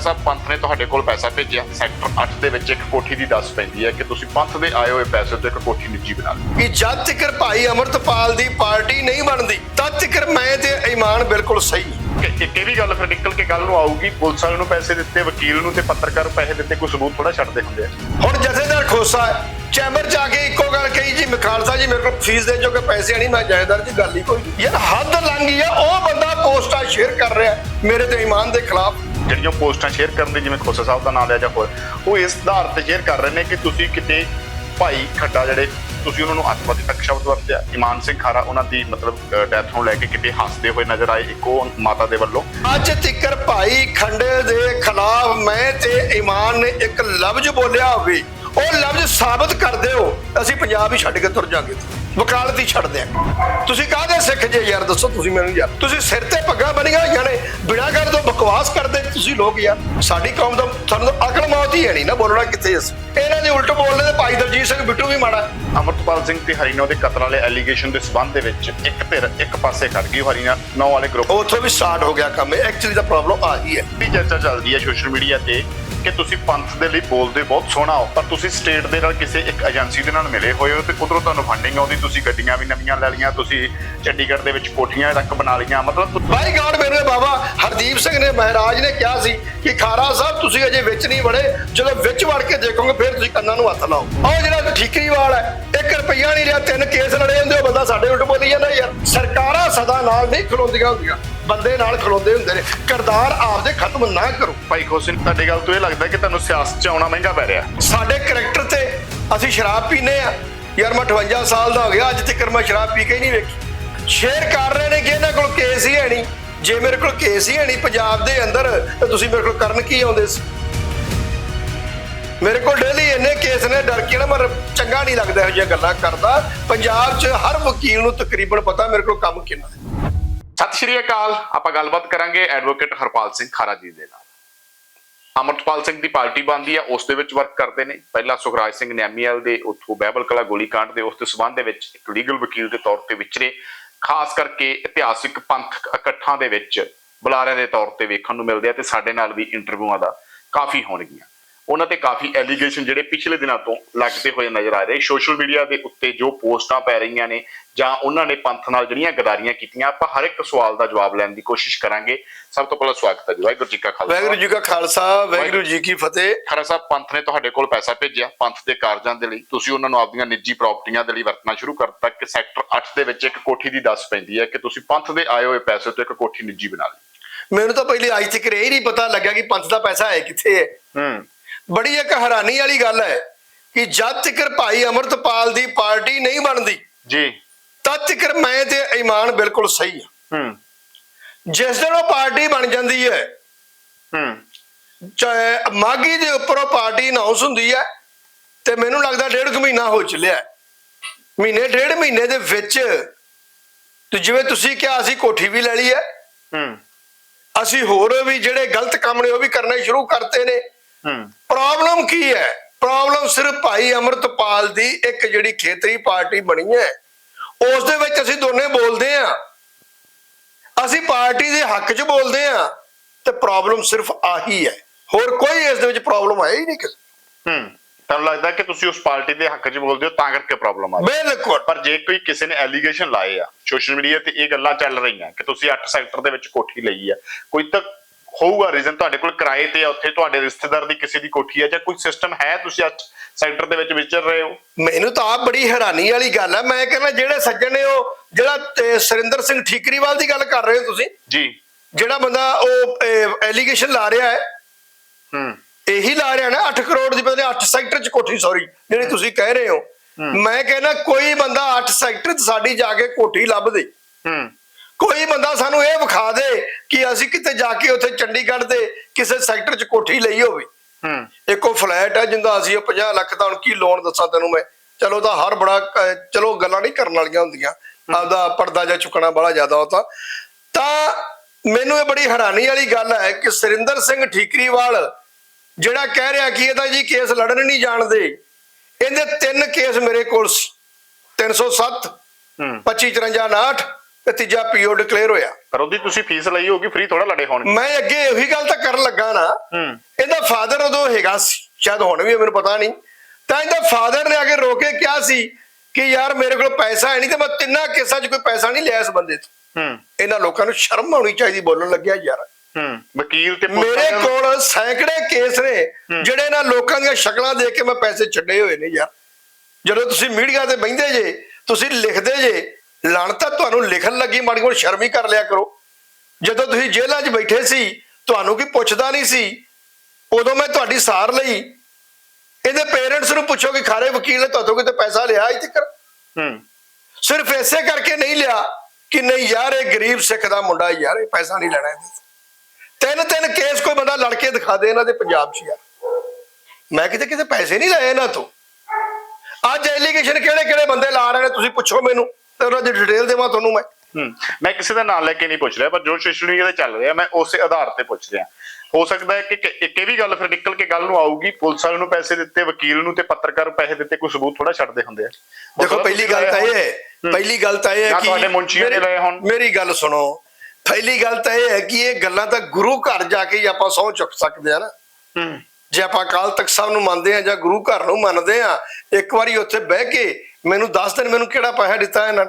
ਸਾਹਿਬ ਪੰਥ ਨੇ ਤੁਹਾਡੇ ਕੋਲ ਪੈਸਾ ਭੇਜਿਆ। ਸੈਕਟਰ 8 ਦੇ ਵਿੱਚ ਇੱਕ ਕੋਠੀ ਦੀ ਦੱਸ ਪੈਂਦੀ ਹੈ ਕਿ ਤੁਸੀਂ ਪੰਥ ਦੇ ਆਏ ਹੋਏ ਪੈਸੇ ਤੋਂ ਇੱਕ ਕੋਠੀ ਨਿੱਜੀ ਬਣਾ ਲਈ ਕਿ ਜਦ ਤੱਕ ਭਾਈ ਅਮਰਤਪਾਲ ਦੀ ਪਾਰਟੀ ਨਹੀਂ ਬਣਦੀ ਤਦ ਤੱਕ ਮੈਂ ਤੇ ਈਮਾਨ ਬਿਲਕੁਲ ਸਹੀ ਕਿ ਇੱਕ ਇਹ ਵੀ ਗੱਲ ਫਿਰ ਨਿਕਲ ਕੇ ਗੱਲ ਨੂੰ ਆਊਗੀ ਪੁਲਿਸ ਵਾਲੇ ਨੂੰ ਪੈਸੇ ਦਿੱਤੇ ਵਕੀਲ ਨੂੰ ਤੇ ਪੱਤਰਕਾਰ ਨੂੰ ਪੈਸੇ ਦਿੱਤੇ ਕੋਈ ਸਬੂਤ ਥੋੜਾ ਛੱਡਦੇ ਹੁੰਦੇ ਆ। ਹੁਣ ਜਥੇਦਾਰ ਖੋਸਾ ਚੈਂਬਰ ਜਾ ਕੇ ਇੱਕੋ ਗੱਲ ਕਹੀ ਜੀ ਖਾਲਸਾ ਜੀ ਮੇਰੇ ਕੋਲ ਫੀਸ ਦੇ ਜੋ ਕਿ ਪੈਸੇ ਨਹੀਂ ਮੈਂ ਜਾਇਦਾਰ ਦੀ ਗੱਲ ਹੀ ਕੋਈ। ਯਾਰ ਹੱਦ ਲੰਘ ਗਈ ਆ ਉਹ ਬੰਦਾ ਪੋਸਟਾਂ ਸ਼ੇਅਰ ਕਰ ਰਿਹਾ ਮੇਰੇ ਤੇ ਈਮਾਨ ਦੇ ਖਿਲਾਫ। ਜਿਹੜੀਆਂ ਪੋਸਟਾਂ ਸ਼ੇਅਰ ਕਰਨ ਦੇ, ਜਿਵੇਂ ਖੋਸਾ ਸਾਹਿਬ ਦਾ ਨਾਮ ਲਿਆ ਜਾਂ ਹੋਰ, ਉਹ ਇਸ ਆਧਾਰ ਤੇ ਸ਼ੇਅਰ ਕਰ ਰਹੇ ਨੇ ਕਿ ਤੁਸੀਂ ਕਿਤੇ ਭਾਈ ਖੱਡਾ ਜਿਹੜੇ ਤੁਸੀਂ ਉਹਨਾਂ ਨੂੰ ਅੱਤਵਾਦੀ ਤੱਕ ਸ਼ਬਦ ਵਰਤਿਆ। ਇਮਾਨ ਸਿੰਘ ਖਾਰਾ ਉਹਨਾਂ ਦੀ ਮਤਲਬ ਡੈਥ ਨੂੰ ਲੈ ਕੇ ਕਿਤੇ ਹੱਸਦੇ ਹੋਏ ਨਜ਼ਰ ਆਏ, ਇੱਕੋ ਮਾਤਾ ਦੇ ਵੱਲੋਂ। ਅੱਜ ਤਿੱਕਰ ਭਾਈ ਖੰਡੇ ਦੇ ਖਿਲਾਫ ਮੈਂ ਤੇ ਇਮਾਨ ਨੇ ਇੱਕ ਲਫ਼ਜ਼ ਬੋਲਿਆ ਹੋਵੇ ਉਹ ਲਫ਼ਜ਼ ਸਾਬਤ ਕਰ ਦਿਓ, ਅਸੀਂ ਪੰਜਾਬ ਹੀ ਛੱਡ ਕੇ ਤੁਰ ਜਾਾਂਗੇ। ਵਕਾਲਤ ਹੀ ਛੱਡ ਦਿਆਂ ਤੁਸੀਂ ਕਾਹਦੇ ਸਿੱਖ ਜੇ ਯਾਰ ਦੱਸੋ ਤੁਸੀਂ ਮੈਨੂੰ ਯਾਰ। ਤੁਸੀਂ ਸਿਰ ਤੇ ਪੱਗਾਂ ਬੰਨੀਆਂ ਹੋਈਆਂ ਨੇ ਬਿਨਾਂ ਗੱਲ ਤੋਂ ਬਕਵਾਸ ਕਰਦੇ ਤੁਸੀਂ ਲੋਕ ਯਾਰ। ਸਾਡੀ ਕੌਮ ਦਾ ਤੁਹਾਨੂੰ ਅਕਲ ਮੌਤ ਹੀ ਹੈ ਨਹੀਂ ਨਾ ਬੋਲਣਾ ਕਿੱਥੇ ਅਸੀਂ। ਇਹਨਾਂ ਦੇ ਉਲਟ ਬੋਲਦੇ ਤੇ ਭਾਈ ਦਲਜੀਤ ਸਿੰਘ ਬਿੱਟੂ ਵੀ ਮਾੜਾ। ਅਮਰਤਪਾਲ ਸਿੰਘ ਤੇ ਹਰੀਨੋ ਦੇ ਕਤਲ ਵਾਲੇ ਐਲੀਗੇਸ਼ਨ ਦੇ ਸਬੰਧ ਦੇ ਵਿੱਚ ਇੱਕ ਧਿਰ ਇੱਕ ਪਾਸੇ ਖੜ ਗਈ ਹਰੀਨਾ ਨੌ ਵਾਲੇ ਗਰੁੱਪ ਉੱਥੋਂ ਵੀ ਸਟਾਰਟ ਹੋ ਗਿਆ ਕੰਮ ਐਕਚੁਅਲੀ ਦਾ ਪ੍ਰੋਬਲਮ ਆ ਹੀ ਹੈ। ਦੀ ਚਰਚਾ ਚੱਲਦੀ ਹੈ ਸੋਸ਼ਲ ਮੀਡੀਆ ਤੇ। ਕਿ ਤੁਸੀਂ ਪੰਥ ਦੇ ਲਈ ਬੋਲਦੇ ਬਹੁਤ ਸੋਹਣਾ ਹੋ, ਪਰ ਤੁਸੀਂ ਸਟੇਟ ਦੇ ਨਾਲ ਕਿਸੇ ਇੱਕ ਏਜੰਸੀ ਦੇ ਨਾਲ ਮਿਲੇ ਹੋਏ ਹੋ ਤੇ ਉਧਰੋਂ ਤੁਹਾਨੂੰ ਫੰਡਿੰਗ ਆਉਂਦੀ, ਤੁਸੀਂ ਗੱਡੀਆਂ ਵੀ ਨਵੀਆਂ ਲੈ ਲਈਆਂ, ਤੁਸੀਂ ਚੰਡੀਗੜ੍ਹ ਦੇ ਵਿੱਚ ਕੋਠੀਆਂ ਤੱਕ ਬਣਾ ਲਈਆਂ, ਮਤਲਬ ਬਾਈ ਗਾਡ ਮੇਰੇ ਬਾਬਾ, ਹਰਦੀਪ ਸਿੰਘ ਨੇ, ਮਹਾਰਾਜ ਨੇ ਕਿਹਾ ਸੀ ਕਿ ਖਾਰਾ ਸਾਹਿਬ ਤੁਸੀਂ ਅਜੇ ਵਿੱਚ ਨਹੀਂ ਵੜੇ, ਜਦੋਂ ਵਿੱਚ ਵੜ ਕੇ ਦੇਖੋਗੇ ਫਿਰ ਤੁਸੀਂ ਕੰਨਾਂ ਨੂੰ ਹੱਥ ਲਾਓ। ਉਹ ਜਿਹੜਾ ਠੀਕਰੀ ਹੈ 1 ਰੁਪਈਆ ਨਹੀਂ ਲਿਆ ਤਿੰਨ ਕੇਸ ਲੜੇ ਹੁੰਦੇ, ਉਹ ਬੰਦਾ ਸਾਡੇ ਉਲਟ ਬੋਲੀ ਜਾਂਦਾ ਯਾਰ। ਸਰਕਾਰਾਂ ਸਦਾ ਨਾਲ ਨਹੀਂ ਖਲੋਂਦੀਆਂ ਹੁੰਦੀਆਂ। ਬੰਦੇ ਨਾਲ ਖਲੋਂਦੇ ਹੁੰਦੇ ਨੇ। ਕਰਦਾਰ ਆਪਦੇ ਖਤਮ ਨਾ ਕਰੋ। ਭਾਈ ਖੋਸਿਨ, ਤੁਹਾਡੀ ਗੱਲ ਤੋਂ ਇਹ ਲੱਗਦਾ ਕਿ ਤੁਹਾਨੂੰ ਸਿਆਸਤ 'ਚ ਆਉਣਾ ਮਹਿੰਗਾ ਪੈ ਰਿਹਾ। ਸਾਡੇ ਕਰੈਕਟਰ ਤੇ ਅਸੀਂ ਸ਼ਰਾਬ ਪੀਨੇ ਆ ਯਾਰ ਮੈਂ 58 ਸਾਲ ਦਾ ਹੋ ਗਿਆ, ਅੱਜ ਤੱਕ ਮੈਂ ਸ਼ਰਾਬ ਪੀ ਕੇ ਹੀ ਨਹੀਂ ਵੇਖੀ। ਸ਼ੇਅਰ ਕਰ ਰਹੇ ਨੇ ਕਿ ਇਹਨਾਂ ਕੋਲ ਕੇਸ ਹੀ ਹੈ ਨਹੀਂ। ਜੇ ਮੇਰੇ ਕੋਲ ਕੇਸ ਹੀ ਹੈ ਨਹੀਂ ਪੰਜਾਬ ਦੇ ਅੰਦਰ, ਤਾਂ ਤੁਸੀਂ ਮੇਰੇ ਕੋਲ ਕਰਨ ਕੀ ਆਉਂਦੇ ਸੀ? ਮੇਰੇ ਕੋਲ ਡੇਲੀ ਇੰਨੇ ਕੇਸ ਨੇ, ਡਰ ਕੇ ਨਾ ਮਰ ਚੰਗਾ ਨਹੀਂ ਲੱਗਦਾ ਇਹੋ ਜਿਹੀਆਂ ਗੱਲਾਂ ਕਰਦਾ। ਪੰਜਾਬ 'ਚ ਹਰ ਵਕੀਲ ਨੂੰ ਤਕਰੀਬਨ ਪਤਾ ਮੇਰੇ ਕੋਲ ਕੰਮ ਕਿੰਨਾ ਹੈ। ਸਤਿ ਸ਼੍ਰੀ ਅਕਾਲ। ਆਪਾਂ ਗੱਲਬਾਤ ਕਰਾਂਗੇ ਐਡਵੋਕੇਟ ਹਰਪਾਲ ਸਿੰਘ ਖਾਰਾ ਜੀ ਦੇ ਨਾਲ। ਅਮਰਤਪਾਲ ਸਿੰਘ ਦੀ ਪਾਰਟੀ ਬਣਦੀ ਆ, ਉਸ ਦੇ ਵਿੱਚ ਵਰਕ ਕਰਦੇ ਨੇ। ਪਹਿਲਾਂ ਸੁਖਰਾਜ ਸਿੰਘ ਨੈਮੀਅਲ ਦੇ ਉੱਥੋਂ ਬਹਿਬਲ ਕਲਾ ਗੋਲੀकांड ਦੇ ਉਸ ਦੇ ਸਬੰਧ ਦੇ ਵਿੱਚ ਇੱਕ ਲੀਗਲ ਵਕੀਲ ਦੇ ਤੌਰ ਤੇ ਵਿਚਰੇ। ਖਾਸ ਕਰਕੇ ਇਤਿਹਾਸਿਕ ਪੰਥ ਇਕੱਠਾਂ ਦੇ ਵਿੱਚ ਬੁਲਾਰਿਆਂ ਦੇ ਤੌਰ ਤੇ ਵੇਖਣ ਨੂੰ ਮਿਲਦੇ ਆ ਤੇ ਸਾਡੇ ਨਾਲ ਵੀ ਇੰਟਰਵਿਊਆਂ ਦਾ ਕਾਫੀ ਹੋਣਗੀਆਂ। ਉਹਨਾਂ ਤੇ ਕਾਫੀ ਐਲੀਗੇਸ਼ਨ ਜਿਹੜੇ ਪਿਛਲੇ ਦਿਨਾਂ ਤੋਂ ਲੱਗਦੇ ਹੋਏ ਨਜ਼ਰ ਆ ਰਹੇ। ਸੋਸ਼ਲ ਮੀਡੀਆ ਦੇ ਉੱਤੇ ਜੋ ਪੋਸਟਾਂ ਪੈ ਰਹੀਆਂ ਨੇ ਜਾਂ ਉਹਨਾਂ ਨੇ ਪੰਥ ਨਾਲ ਜਿਹੜੀਆਂ ਗਦਾਰੀਆਂ ਕੀਤੀਆਂ ਆਪਾਂ ਹਰ ਇੱਕ ਸਵਾਲ ਦਾ ਜਵਾਬ ਲੈਣ ਦੀ ਕੋਸ਼ਿਸ਼ ਕਰਾਂਗੇ। ਸਭ ਤੋਂ ਪਹਿਲਾਂ ਸਵਾਗਤ ਹੈ ਜੀ। ਵਾਹਿਗੁਰੂ ਜੀ ਕਾ ਖਾਲਸਾ। ਵਾਹਿਗੁਰੂ ਜੀ ਕਾ ਖਾਲਸਾ ਵਾਹਿਗੁਰੂ ਜੀ ਕੀ ਫਤਿਹ। ਖਰਾ ਸਾਹਿਬ ਪੰਥ ਨੇ ਤੁਹਾਡੇ ਕੋਲ ਪੈਸਾ ਭੇਜਿਆ ਪੰਥ ਦੇ ਕਾਰਜਾਂ ਦੇ ਲਈ। ਤੁਸੀਂ ਉਹਨਾਂ ਨੂੰ ਆਪਣੀਆਂ ਨਿੱਜੀ ਪ੍ਰਾਪਰਟੀਆਂ ਦੇ ਲਈ ਵਰਤਣਾ ਸ਼ੁਰੂ ਕਰ ਦਿੱਤਾ ਕਿ ਸੈਕਟਰ 8 ਦੇ ਵਿੱਚ ਇੱਕ ਕੋਠੀ ਦੀ ਦੱਸ ਪੈਂਦੀ ਹੈ ਕਿ ਤੁਸੀਂ ਪੰਥ ਦੇ ਆਏ ਹੋਏ ਪੈਸੇ ਤੋਂ ਇੱਕ ਕੋਠੀ ਨਿੱਜੀ ਬਣਾ ਲਈ। ਮੈਨੂੰ ਤਾਂ ਪਹਿਲੇ ਅੱਜ ਤੱਕ ਇਹ ਨਹੀਂ ਪਤਾ ਲੱਗਿਆ ਕਿ ਪੰਥ ਦਾ ਪੈਸਾ ਹੈ ਕਿੱਥੇ ਹੈ। ਹੂੰ। ਬੜੀ ਇੱਕ ਹੈਰਾਨੀ ਵਾਲੀ ਗੱਲ ਹੈ ਕਿ ਜਦ ਤੱਕ ਭਾਈ ਅਮਰਤਪਾਲ ਦੀ ਪਾਰਟੀ ਨਹੀਂ ਬਣਦੀ ਜੀ। ਤਦ ਤੱਕ ਮੈਂ ਤੇ ਈਮਾਨ ਬਿਲਕੁਲ ਸਹੀ ਹਾਂ। ਹੂੰ। ਜਿਸ ਦਿਨ ਉਹ ਪਾਰਟੀ ਬਣ ਜਾਂਦੀ ਹੈ ਹੂੰ। ਚਾਹੇ ਮਾਗੀ ਦੇ ਉੱਪਰ ਉਹ ਪਾਰਟੀ ਅਨਾਉਂਸ ਹੁੰਦੀ ਹੈ ਤੇ ਮੈਨੂੰ ਲੱਗਦਾ ਡੇਢ ਕੁ ਮਹੀਨਾ ਹੋ ਚੱਲਿਆ ਹੈ। ਮਹੀਨੇ ਡੇਢ ਮਹੀਨੇ ਦੇ ਵਿੱਚ ਤੇ ਜਿਵੇਂ ਤੁਸੀਂ ਕਿਹਾ ਅਸੀਂ ਕੋਠੀ ਵੀ ਲੈ ਲਈ ਹੈ। ਹੂੰ। ਅਸੀਂ ਹੋਰ ਵੀ ਜਿਹੜੇ ਗਲਤ ਕੰਮ ਨੇ ਉਹ ਵੀ ਕਰਨੇ ਸ਼ੁਰੂ ਕਰਤੇ ਨੇ। ਪ੍ਰੋਬਲਮ ਕੀ ਹੈ? ਪ੍ਰੋਬਲਮ ਸਿਰਫ ਭਾਈ ਅਮਰਤਪਾਲ ਦੀ ਇੱਕ ਜਿਹੜੀ ਖੇਤਰੀ ਪਾਰਟੀ ਬਣੀ ਹੈ। ਉਸ ਦੇ ਵਿੱਚ ਅਸੀਂ ਦੋਨੇ ਬੋਲਦੇ ਆ ਅਸੀਂ ਪਾਰਟੀ ਦੇ ਹੱਕ 'ਚ ਬੋਲਦੇ ਆ ਤੇ ਪ੍ਰੋਬਲਮ ਸਿਰਫ ਆਹੀ ਹੈ। ਹੋਰ ਕੋਈ ਇਸ ਦੇ ਵਿੱਚ ਪ੍ਰੋਬਲਮ ਹੈ ਹੀ ਨਹੀਂ ਕਿਸੇ ਹੂੰ। ਤੁਹਾਨੂੰ ਲੱਗਦਾ ਕਿ ਤੁਸੀਂ ਉਸ ਪਾਰਟੀ ਦੇ ਹੱਕ 'ਚ ਬੋਲਦੇ ਹੋ ਤਾਂ ਕਰਕੇ ਪ੍ਰੋਬਲਮ ਆ। ਬਿਲਕੁਲ। ਪਰ ਜੇ ਕੋਈ ਕਿਸੇ ਨੇ ਐਲੀਗੇਸ਼ਨ ਲਾਏ ਆ ਸੋਸ਼ਲ ਮੀਡੀਆ ਤੇ ਇਹ ਗੱਲਾਂ ਚੱਲ ਰਹੀਆਂ ਕਿ ਤੁਸੀਂ 8 ਸੈਕਟਰ ਦੇ ਵਿੱਚ ਕੋਠੀ ਲਈ ਆ ਕੋਈ ਤਾਂ ਹੋਊਗਾ ਰੀਜ਼ਨ ਤੁਹਾਡੇ ਕੋਲ ਕਿਰਾਏ ਤੇ ਆ ਉੱਥੇ ਤੁਹਾਡੇ ਰਿਸ਼ਤੇਦਾਰ ਦੀ ਕਿਸੇ ਦੀ ਕੋਠੀ ਆ ਜਾਂ ਕੋਈ ਸਿਸਟਮ ਹੈ ਤੁਸੀਂ 8 ਸੈਕਟਰ ਦੇ ਵਿੱਚ ਵਿਚਰ ਰਹੇ ਹੋ? ਮੈਨੂੰ ਤਾਂ ਆਪ ਬੜੀ ਹੈਰਾਨੀ ਵਾਲੀ ਗੱਲ ਹੈ ਮੈਂ ਕਹਿੰਦਾ ਜਿਹੜੇ ਸੱਜਣ ਨੇ ਉਹ ਜਿਹੜਾ ਸੁਰਿੰਦਰ ਸਿੰਘ ਠੀਕਰੀਵਾਲ ਦੀ ਗੱਲ ਕਰ ਰਹੇ ਹੋ ਤੁਸੀਂ? ਜੀ। ਜਿਹੜਾ ਬੰਦਾ ਉਹ ਐਲੀਗੇਸ਼ਨ ਲਾ ਰਿਹਾ ਹੈ। ਹੂੰ। ਇਹੀ ਲਾ ਰਿਹਾ ਨਾ 8 ਕਰੋੜ ਦੀ ਬਦਲੇ 8 ਸੈਕਟਰ ਚ ਕੋਠੀ ਸੌਰੀ ਜਿਹੜੀ ਤੁਸੀਂ ਕਹਿ ਰਹੇ ਹੋ। ਮੈਂ ਕਹਿੰਦਾ ਕੋਈ ਬੰਦਾ 8 ਸੈਕਟਰ ਚ ਸਾਡੀ ਜਾ ਕੇ ਕੋਠੀ ਲੱਭ ਦੇ। ਹੂੰ। ਕੋਈ ਬੰਦਾ ਸਾਨੂੰ ਇਹ ਵਿਖਾ ਦੇ ਕਿ ਅਸੀਂ ਕਿਤੇ ਜਾ ਕੇ ਉੱਥੇ ਚੰਡੀਗੜ੍ਹ ਦੇ ਕਿਸੇ ਸੈਕਟਰ ਚ ਕੋਠੀ ਲਈ ਹੋਵੇ। ਹੂੰ। ਇੱਕੋ ਫਲੈਟ ਹੈ ਜਿੰਦਾ ਅਸੀਂ ਉਹ 50 ਲੱਖ ਦਾ ਹੁਣ ਕੀ ਲੋਨ ਦੱਸਾਂ ਤੈਨੂੰ ਮੈਂ। ਚਲੋ ਤਾਂ ਹਰ ਬੜਾ ਚਲੋ ਗੱਲਾਂ ਨਹੀਂ ਕਰਨ ਵਾਲੀਆਂ ਹੁੰਦੀਆਂ। ਆਪਦਾ ਪਰਦਾ ਜਾਂ ਚੁੱਕਣਾ ਬੜਾ ਜ਼ਿਆਦਾ ਉਹ ਤਾਂ। ਮੈਨੂੰ ਇਹ ਬੜੀ ਹੈਰਾਨੀ ਵਾਲੀ ਗੱਲ ਹੈ ਕਿ ਸੁਰਿੰਦਰ ਸਿੰਘ ਠੀਕਰੀਵਾਲ ਜਿਹੜਾ ਕਹਿ ਰਿਹਾ ਕਿ ਇਹਦਾ ਜੀ ਕੇਸ ਲੜਨ ਨਹੀਂ ਜਾਣਦੇ ਇਹਦੇ ਤਿੰਨ ਕੇਸ ਮੇਰੇ ਕੋਲ ਸੀ 307 ਹੂੰ। 25 54 59 ਤੇ ਤੀਜਾ ਪੀਓ ਡਿਕਲੇਅਰ ਹੋਇਆ। ਪਰ ਉਹਦੀ ਤੁਸੀਂ ਫੀਸ ਲਈ ਹੋਗੀ ਫ੍ਰੀ ਥੋੜਾ ਲੜੇ ਹੋਣਗੇ ਮੈਂ ਅੱਗੇ ਉਹੀ ਗੱਲ ਤਾਂ ਕਰਨ ਲੱਗਾ ਨਾ। ਇਹਦਾ ਫਾਦਰ ਉਦੋਂ ਹੈਗਾ ਸੀ ਸ਼ਾਇਦ ਹੁਣ ਵੀ ਮੈਨੂੰ ਪਤਾ ਨਹੀਂ। ਤਾਂ ਇਹਦਾ ਫਾਦਰ ਨੇ ਆ ਕੇ ਰੋਕੇ ਕਿਹਾ ਸੀ ਕਿ ਯਾਰ ਮੇਰੇ ਕੋਲ ਪੈਸਾ ਹੈ ਨਹੀਂ ਤੇ ਮੈਂ ਤਿੰਨਾਂ ਕੇਸਾਂ 'ਚ ਕੋਈ ਪੈਸਾ ਨਹੀਂ ਲਿਆ ਇਸ ਬੰਦੇ ਤੋਂ। ਹੂੰ। ਇਹਨਾਂ ਲੋਕਾਂ ਨੂੰ ਸ਼ਰਮ ਆਉਣੀ ਚਾਹੀਦੀ ਬੋਲਣ ਲੱਗਿਆ ਯਾਰ। ਹੂੰ। ਵਕੀਲ ਤੇ ਮੇਰੇ ਕੋਲ ਸੈਂਕੜੇ ਕੇਸ ਨੇ ਜਿਹੜੇ ਇਹਨਾਂ ਲੋਕਾਂ ਦੀਆਂ ਸ਼ਕਲਾਂ ਦੇਖ ਕੇ ਮੈਂ ਪੈਸੇ ਛੱਡੇ ਹੋਏ ਨੇ ਯਾਰ। ਜਦੋਂ ਤੁਸੀਂ ਮੀਡੀਆ ਤੇ ਬਹਿੰਦੇ ਜੇ ਤੁਸੀਂ ਲਿਖਦੇ ਜੇ ਲਣ ਤਾਂ ਤੁਹਾਨੂੰ ਲਿਖਣ ਲੱਗੀ ਮਾੜੀ ਮੋਟੀ ਸ਼ਰਮ ਕਰ ਲਿਆ ਕਰੋ। ਜਦੋਂ ਤੁਸੀਂ ਜੇਲ੍ਹਾਂ 'ਚ ਬੈਠੇ ਸੀ ਤੁਹਾਨੂੰ ਕੀ ਪੁੱਛਦਾ ਨਹੀਂ ਸੀ? ਉਦੋਂ ਮੈਂ ਤੁਹਾਡੀ ਸਾਰ ਲਈ। ਇਹਦੇ ਪੇਰੈਂਟਸ ਨੂੰ ਪੁੱਛੋ ਕਿ ਖਾਰੇ ਵਕੀਲ ਨੇ ਤੁਹਾਡੇ ਕਿਤੇ ਪੈਸਾ ਲਿਆ ਇੱਥੇ ਕਰ ਹੂੰ। ਸਿਰਫ ਐਸੇ ਕਰਕੇ ਨਹੀਂ ਲਿਆ ਕਿ ਨਹੀਂ ਯਾਰ ਇਹ ਗਰੀਬ ਸਿੱਖ ਦਾ ਮੁੰਡਾ ਯਾਰ ਇਹ ਪੈਸਾ ਨਹੀਂ ਲੈਣਾ ਇਹਦੇ। ਤਿੰਨ ਤਿੰਨ ਕੇਸ ਕੋਈ ਬੰਦਾ ਲੜ ਕੇ ਦਿਖਾ ਦੇ ਇਹਨਾਂ ਦੇ ਪੰਜਾਬ 'ਚ ਯਾਰ। ਮੈਂ ਕਿਤੇ ਕਿਤੇ ਪੈਸੇ ਨਹੀਂ ਲਏ ਇਹਨਾਂ ਤੋਂ। ਅੱਜ ਐਲੀਗੇਸ਼ਨ ਕਿਹੜੇ ਕਿਹੜੇ ਬੰਦੇ ਲਾ ਰਹੇ ਨੇ ਤੁਸੀਂ ਪੁੱਛੋ ਮੈਨੂੰ। ਤੇ ਉਹਨਾਂ ਦੀ ਡਿਟੇਲ ਦੇਵਾਂ ਤੁਹਾਨੂੰ ਮੈਂ। ਹੂੰ ਮੈਂ ਕਿਸੇ ਦਾ ਨਾਮ ਲੈ ਕੇ ਨਹੀਂ ਪੁੱਛ ਰਿਹਾ ਪਰ ਜੋ ਮੀਡੀਆ ਤੇ ਚੱਲ ਰਿਹਾ ਮੈਂ ਉਸੇ ਆਧਾਰ ਤੇ ਪੁੱਛ ਰਿਹਾ। ਹੋ ਸਕਦਾ ਹੈ ਕਿ ਇੱਕ ਇਹ ਵੀ ਗੱਲ ਫਿਰ ਨਿਕਲ ਕੇ ਗੱਲ ਨੂੰ ਆਊਗੀ ਪੁਲਿਸ ਵਾਲੇ ਨੂੰ ਪੈਸੇ ਦਿੱਤੇ ਵਕੀਲ ਨੂੰ ਤੇ ਪੱਤਰਕਾਰ ਨੂੰ ਪੈਸੇ ਦਿੱਤੇ ਕੋਈ ਸਬੂਤ ਥੋੜਾ ਛੱਡਦੇ ਹੁੰਦੇ ਆ। ਦੇਖੋ ਪਹਿਲੀ ਗੱਲ ਤਾਂ ਇਹ ਹੈ। ਪਹਿਲੀ ਗੱਲ ਤਾਂ ਇਹ ਹੈ ਕਿ ਤੁਹਾਡੇ ਮੁਨਸ਼ੀਆਂ ਨੇ ਲਏ ਹੋਣ। ਮੇਰੀ ਗੱਲ ਸੁਣੋ ਪਹਿਲੀ ਗੱਲ ਤਾਂ ਇਹ ਹੈ ਕਿ ਇਹ ਗੱਲਾਂ ਤਾਂ ਗੁਰੂ ਘਰ ਜਾ ਕੇ ਹੀ ਆਪਾਂ ਸਹੁੰ ਚੁੱਕ ਸਕਦੇ ਆ ਨਾ। ਜੇ ਆਪਾਂ ਅਕਾਲ ਤਖਤ ਸਾਹਿਬ ਨੂੰ ਮੰਨਦੇ ਆ ਜਾਂ ਗੁਰੂ ਘਰ ਨੂੰ ਮੰਨਦੇ ਆ ਇੱਕ ਵਾਰੀ ਉੱਥੇ ਬਹਿ ਕੇ ਮੈਨੂੰ ਦੱਸ ਦੇਣ ਮੈਨੂੰ ਕਿਹੜਾ ਪੈਸਾ ਦਿੱਤਾ ਇਹਨਾਂ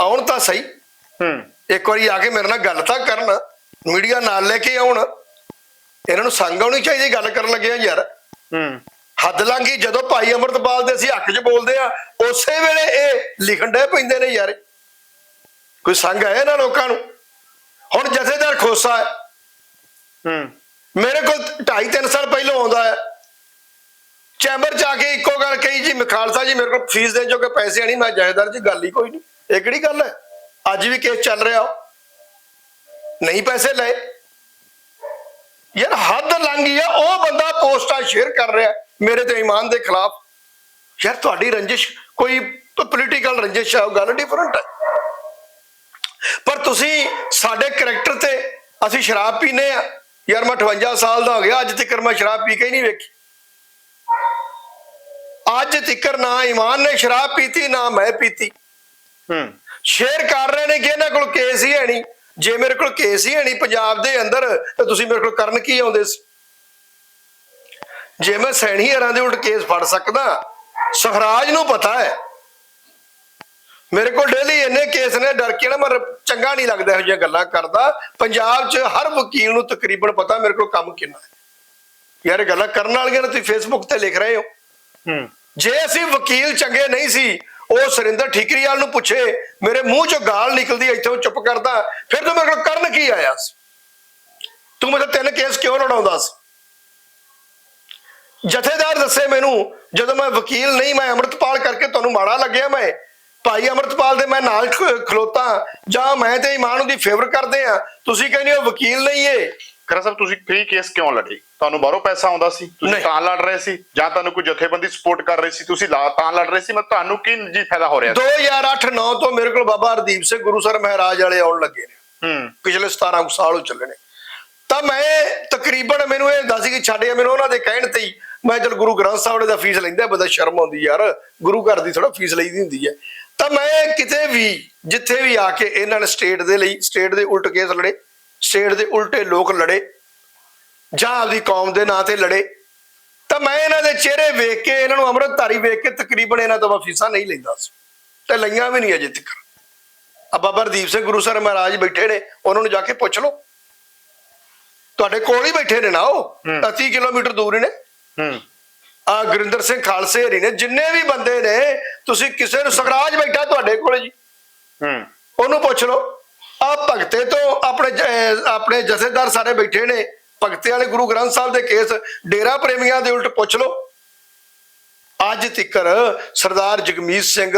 ਆਉਣ ਤਾਂ ਸਹੀ। ਹੂੰ। ਇੱਕ ਵਾਰੀ ਆ ਕੇ ਮੇਰੇ ਨਾਲ ਗੱਲ ਤਾਂ ਕਰਨ। ਮੀਡੀਆ ਨਾਲ ਲੈ ਕੇ ਆਉਣ। ਇਹਨਾਂ ਨੂੰ ਸੰਗ ਆਉਣੀ ਚਾਹੀਦੀ ਗੱਲ ਕਰਨ ਲੱਗੇ ਆ ਯਾਰ। ਹੂੰ। ਹੱਦ ਲੰਘੀ ਜਦੋਂ ਭਾਈ ਅਮਰਤਪਾਲ ਦੇ ਅਸੀਂ ਹੱਕ 'ਚ ਬੋਲਦੇ ਆ ਉਸੇ ਵੇਲੇ ਇਹ ਲਿਖਣ ਦੇ ਪੈਂਦੇ ਨੇ ਯਾਰ। ਕੋਈ ਸੰਗ ਹੈ ਇਹਨਾਂ ਲੋਕਾਂ ਨੂੰ? ਹੁਣ ਜਥੇਦਾਰ ਖੋਸਾ ਹੈ। ਹੂੰ। ਮੇਰੇ ਕੋਲ 2.5 3 ਸਾਲ ਪਹਿਲਾਂ ਆਉਂਦਾ ਹੈ। ਚੈਂਬਰ ਜਾ ਕੇ ਇੱਕੋ ਗੱਲ ਕਹੀ ਜੀ ਖਾਲਸਾ ਜੀ, ਮੇਰੇ ਕੋਲ ਫੀਸ ਦੇਣ ਜੋਗੇ ਪੈਸੇ ਨਹੀਂ, ਮੈਂ ਜਾਇਦਾਰ ਜੀ ਗੱਲ ਹੀ ਕੋਈ ਨਹੀਂ। ਇਹ ਕਿਹੜੀ ਗੱਲ ਹੈ? ਅੱਜ ਵੀ ਕੇਸ ਚੱਲ ਰਿਹਾ। ਨਹੀਂ ਪੈਸੇ ਲਏ। ਯਾਰ ਹੱਦ ਲੰਘੀ ਆ, ਉਹ ਬੰਦਾ ਪੋਸਟਾਂ ਸ਼ੇਅਰ ਕਰ ਰਿਹਾ, ਮੇਰੇ ਤੇ ਇਮਾਨ ਦੇ ਖਿਲਾਫ। ਯਾਰ ਤੁਹਾਡੀ ਰੰਜਿਸ਼, ਕੋਈ ਪੋਲੀਟੀਕਲ ਰੰਜਿਸ਼ ਹੈ ਉਹ ਗੱਲ ਡਿਫਰੈਂਟ ਹੈ ਪਰ ਤੁਸੀਂ ਸਾਡੇ ਕਰੈਕਟਰ ਤੇ ਅਸੀਂ ਸ਼ਰਾਬ ਪੀਨੇ ਆ। ਯਾਰ ਮੈਂ 58 ਸਾਲ ਦਾ ਹੋ ਗਿਆ, ਅੱਜ ਤੱਕ ਮੈਂ ਸ਼ਰਾਬ ਪੀ ਕੇ ਹੀ ਨਹੀਂ ਵੇਖੀ। ਅੱਜ ਤੱਕ ਨਾ ਇਮਾਨ ਨੇ ਸ਼ਰਾਬ ਪੀਤੀ ਨਾ ਮੈਂ ਪੀਤੀ। ਹੂੰ। ਸ਼ੇਅਰ ਕਰ ਰਹੇ ਨੇ ਕਿ ਇਹਨਾਂ ਕੋਲ ਕੇਸ ਹੀ ਹੈ ਨਹੀਂ। ਜੇ ਮੇਰੇ ਕੋਲ ਕੇਸ ਹੀ ਹੈ ਨਹੀਂ ਪੰਜਾਬ ਦੇ ਅੰਦਰ ਤਾਂ ਤੁਸੀਂ ਮੇਰੇ ਕੋਲ ਕਰਨ ਕੀ ਆਉਂਦੇ ਸੀ? ਜੇ ਮੈਂ ਸੈਣੀ ਹਰਾਂ ਦੇ ਉਲਟ ਕੇਸ ਫੜ ਸਕਦਾ ਸਖਰਾਜ ਨੂੰ ਪਤਾ ਹੈ। ਮੇਰੇ ਕੋਲ ਡੇਲੀ ਇੰਨੇ ਕੇਸ ਨੇ ਡਰ ਕੇ ਨਾ ਮੈਂ ਰ- ਚੰਗਾ ਨਹੀਂ ਲੱਗਦਾ ਇਹੋ ਜਿਹੀਆਂ ਗੱਲਾਂ ਕਰਦਾ। ਪੰਜਾਬ 'ਚ ਹਰ ਵਕੀਲ ਨੂੰ ਤਕਰੀਬਨ ਪਤਾ ਮੇਰੇ ਕੋਲ ਕੰਮ ਕਿੰਨਾ ਹੈ। ਯਾਰ ਗੱਲਾਂ ਕਰਨ ਵਾਲੀਆਂ ਨੇ ਤੁਸੀਂ ਫੇਸਬੁੱਕ ਤੇ ਲਿਖ ਰਹੇ ਹੂੰ। ਜੇ ਅਸੀਂ ਵਕੀਲ ਚੰਗੇ ਨਹੀਂ ਸੀ, ਉਹ ਸੁਰਿੰਦਰ ਠੀਕਰੀਵਾਲ ਨੂੰ ਪੁੱਛੇ, ਮੇਰੇ ਮੂੰਹ ਚੋਂ ਗਾਲ ਨਿਕਲਦੀ ਇੱਥੋਂ ਚੁੱਪ ਕਰਦਾ, ਫਿਰ ਤੂੰ ਮੇਰੇ ਕੋਲ ਕਰਨ ਕੀ ਆਇਆ ਸੀ? ਤੂੰ ਮੇਰੇ ਤਿੰਨ ਕੇਸ ਕਿਉਂ ਲੜਾਉਂਦਾ ਸੀ? ਜਥੇਦਾਰ ਦੱਸੇ ਮੈਨੂੰ, ਜਦੋਂ ਮੈਂ ਵਕੀਲ ਨਹੀਂ, ਮੈਂ ਅੰਮ੍ਰਿਤਪਾਲ ਕਰਕੇ ਤੁਹਾਨੂੰ ਮਾੜਾ ਲੱਗਿਆ ਮੈਂ। ਭਾਈ ਅੰਮ੍ਰਿਤਪਾਲ ਦੇ ਮੈਂ ਨਾਲ ਖਲੋਤਾ, ਜਾਂ ਮੈਂ ਤੇ ਇਮਾਨ ਦੀ ਫੇਵਰ ਕਰਦੇ ਆ, ਤੁਸੀਂ ਕਹਿੰਦੇ ਹੋ ਵਕੀਲ ਨਹੀਂ ਏ। ਖਰਾ ਸਾਹਿਬ ਤੁਸੀਂ ਫ੍ਰੀ ਕੇਸ ਕਿਉਂ ਲੜੇ? ਤੁਹਾਨੂੰ ਬਾਹਰੋਂ ਪੈਸਾ ਆਉਂਦਾ ਸੀ ਤੁਸੀਂ। ਤਾਂ ਲੜ ਰਹੇ ਸੀ ਜਾਂ ਤੁਹਾਨੂੰ ਕੋਈ ਜਥੇਬੰਦੀ ਸਪੋਰਟ ਕਰ ਰਹੀ ਸੀ ਤੁਸੀਂ ਲਾ ਤਾਂ ਲੜ ਰਹੇ ਸੀ ਮੈਂ ਤੁਹਾਨੂੰ ਕੀ ਜੀ ਫਾਇਦਾ ਹੋ ਰਿਹਾ ਸੀ? 2008-9 ਤੋਂ ਮੇਰੇ ਕੋਲ ਬਾਬਾ ਹਰਦੀਪ ਸਿੰਘ ਗੁਰੂ ਸਰ ਮਹਾਰਾਜ ਵਾਲੇ ਆਉਣ ਲੱਗੇ ਨੇ। ਹੂੰ। ਪਿਛਲੇ 17 ਕੁ ਸਾਲ ਹੋ ਚੱਲੇ ਨੇ। ਤਾਂ ਮੈਂ ਤਕਰੀਬਨ ਮੈਨੂੰ ਇਹ ਦੱਸ ਕਿ ਛੱਡਿਆ ਮੈਨੂੰ ਉਹਨਾਂ ਦੇ ਕਹਿਣ ਤੇ ਹੀ ਮੈਂ ਚਲ ਗੁਰੂ ਗ੍ਰੰਥ ਸਾਹਿਬ ਦਾ ਫੀਸ ਲੈਂਦਾ ਬੰਦਾ ਸ਼ਰਮ ਆਉਂਦੀ ਯਾਰ ਗੁਰੂ ਘਰ ਦੀ ਥੋੜਾ ਫੀਸ ਲਈਦੀ ਹੁੰਦੀ ਹੈ। ਤਾਂ ਮੈਂ ਕਿਤੇ ਵੀ ਜਿੱਥੇ ਵੀ ਆ ਕੇ ਇਹਨਾਂ ਨੇ ਸਟੇਟ ਦੇ ਲਈ ਸਟੇਟ ਦੇ ਉਲਟ ਕੇਸ ਲੜੇ ਸਟੇਟ ਦੇ ਉਲਟੇ ਲੋਕ ਲੜੇ ਜਾਂ ਆਪਦੀ ਕੌਮ ਦੇ ਨਾਂ ਤੇ ਲੜੇ ਤਾਂ ਮੈਂ ਇਹਨਾਂ ਦੇ ਚਿਹਰੇ ਵੇਖ ਕੇ ਇਹਨਾਂ ਨੂੰ ਅੰਮ੍ਰਿਤਧਾਰੀ ਵੇਖ ਕੇ ਤਕਰੀਬਨ ਇਹਨਾਂ ਤੋਂ ਫੀਸਾਂ ਨਹੀਂ ਲੈਂਦਾ ਸੀ ਤੇ ਲਈਆਂ ਵੀ ਨਹੀਂ ਅਜੇ ਤੱਕ। ਆ ਬਾਬਾ ਹਰਦੀਪ ਸਿੰਘ ਗੁਰੂ ਸਰ ਮਹਾਰਾਜ ਬੈਠੇ ਨੇ ਉਹਨਾਂ ਨੂੰ ਜਾ ਕੇ ਪੁੱਛ ਲਓ। ਤੁਹਾਡੇ ਕੋਲ ਹੀ ਬੈਠੇ ਨੇ ਨਾ ਉਹ ਹੂੰ। 30 ਕਿਲੋਮੀਟਰ ਦੂਰ ਹੀ ਨੇ। ਹੂੰ। ਆ ਗੁਰਿੰਦਰ ਸਿੰਘ ਖਾਲਸੇ ਹਰੀ ਨੇ ਜਿੰਨੇ ਵੀ ਬੰਦੇ ਨੇ ਤੁਸੀਂ ਕਿਸੇ ਨੂੰ ਸਗਰਾਜ ਬੈਠਾ ਤੁਹਾਡੇ ਕੋਲ ਜੀ। ਹੂੰ। ਉਹਨੂੰ ਪੁੱਛ ਲਓ। ਆ ਭਗਤੇ ਤੋਂ ਆਪਣੇ ਆਪਣੇ ਜਥੇਦਾਰ ਸਾਰੇ ਬੈਠੇ ਨੇ। ਭਗਤੇ ਵਾਲੇ ਗੁਰੂ ਗ੍ਰੰਥ ਸਾਹਿਬ ਦੇ ਕੇਸ ਡੇਰਾ ਪ੍ਰੇਮੀਆਂ ਦੇ ਉਲਟ ਪੁੱਛ ਲਓ। ਅੱਜ ਤਿੱਕਰ ਸਰਦਾਰ ਜਗਮੀਤ ਸਿੰਘ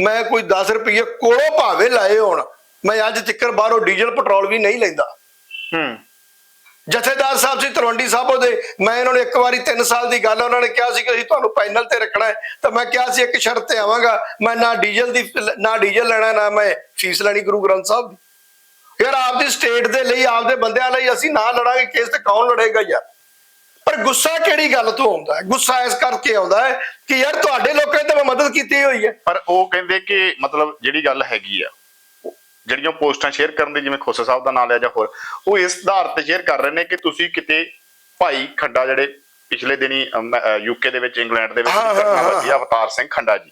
ਮੈਂ ਕੋਈ 10 ਰੁਪਏ ਕੋਲੋਂ ਭਾਵੇਂ ਲਾਏ ਹੋਣ ਮੈਂ ਅੱਜ ਤਿੱਕਰ ਬਾਹਰੋਂ ਡੀਜ਼ਲ ਪੈਟਰੋਲ ਵੀ ਨਹੀਂ ਲੈਂਦਾ। ਹੂੰ। ਜਥੇਦਾਰ ਸਾਹਿਬ ਸੀ ਤਲਵੰਡੀ ਸਾਬੋ ਦੇ ਮੈਂ ਇਹਨਾਂ ਨੂੰ ਇੱਕ ਵਾਰੀ 3 ਸਾਲ ਦੀ ਗੱਲ ਉਹਨਾਂ ਨੇ ਕਿਹਾ ਸੀ ਕਿ ਅਸੀਂ ਤੁਹਾਨੂੰ ਪੈਨਲ ਤੇ ਰੱਖਣਾ ਹੈ। ਤਾਂ ਮੈਂ ਕਿਹਾ ਸੀ ਇੱਕ ਸ਼ਰਤ ਤੇ ਆਵਾਂਗਾ ਮੈਂ ਨਾ ਡੀਜ਼ਲ ਦੀ ਨਾ ਡੀਜ਼ਲ ਲੈਣਾ ਨਾ ਮੈਂ ਫੀਸ ਲੈਣੀ ਗੁਰੂ ਗ੍ਰੰਥ ਸਾਹਿਬ ਦੀ। ਯਾਰ ਆਪਦੀ ਸਟੇਟ ਦੇ ਲਈ ਆਪਦੇ ਬੰਦਿਆਂ ਲਈ ਅਸੀਂ ਨਾ ਲੜਾਂਗੇ ਕੇਸ ਤੇ ਕੌਣ ਲੜੇਗਾ ਯਾਰ? ਪਰ ਗੁੱਸਾ ਕਿਹੜੀ ਗੱਲ ਤੋਂ ਆਉਂਦਾ ਹੈ? ਗੁੱਸਾ ਇਸ ਕਰਕੇ ਆਉਂਦਾ ਹੈ ਕਿ ਯਾਰ ਤੁਹਾਡੇ ਲੋਕਾਂ ਨੇ ਤਾਂ ਮੈਂ ਮਦਦ ਕੀਤੀ ਹੋਈ ਹੈ। ਪਰ ਉਹ ਕਹਿੰਦੇ ਕਿ ਮਤਲਬ ਜਿਹੜੀ ਗੱਲ ਹੈਗੀ ਆ ਜਿਹੜੀਆਂ ਪੋਸਟਾਂ ਸ਼ੇਅਰ ਕਰਨ ਦੀ ਜਿਵੇਂ ਖੋਸਾ ਸਾਹਿਬ ਦਾ ਨਾਮ ਲਿਆ ਜਾਂ ਹੋਰ ਉਹ ਇਸ ਆਧਾਰ ਤੇ ਸ਼ੇਅਰ ਕਰ ਰਹੇ ਨੇ ਕਿ ਤੁਸੀਂ ਕਿਤੇ ਭਾਈ ਖੰਡਾ ਜਿਹੜੇ ਪਿਛਲੇ ਦਿਨੀ ਯੂਕੇ ਦੇ ਵਿੱਚ ਇੰਗਲੈਂਡ ਦੇ ਵਿੱਚ ਅਵਤਾਰ ਸਿੰਘ ਖੰਡਾ ਜੀ।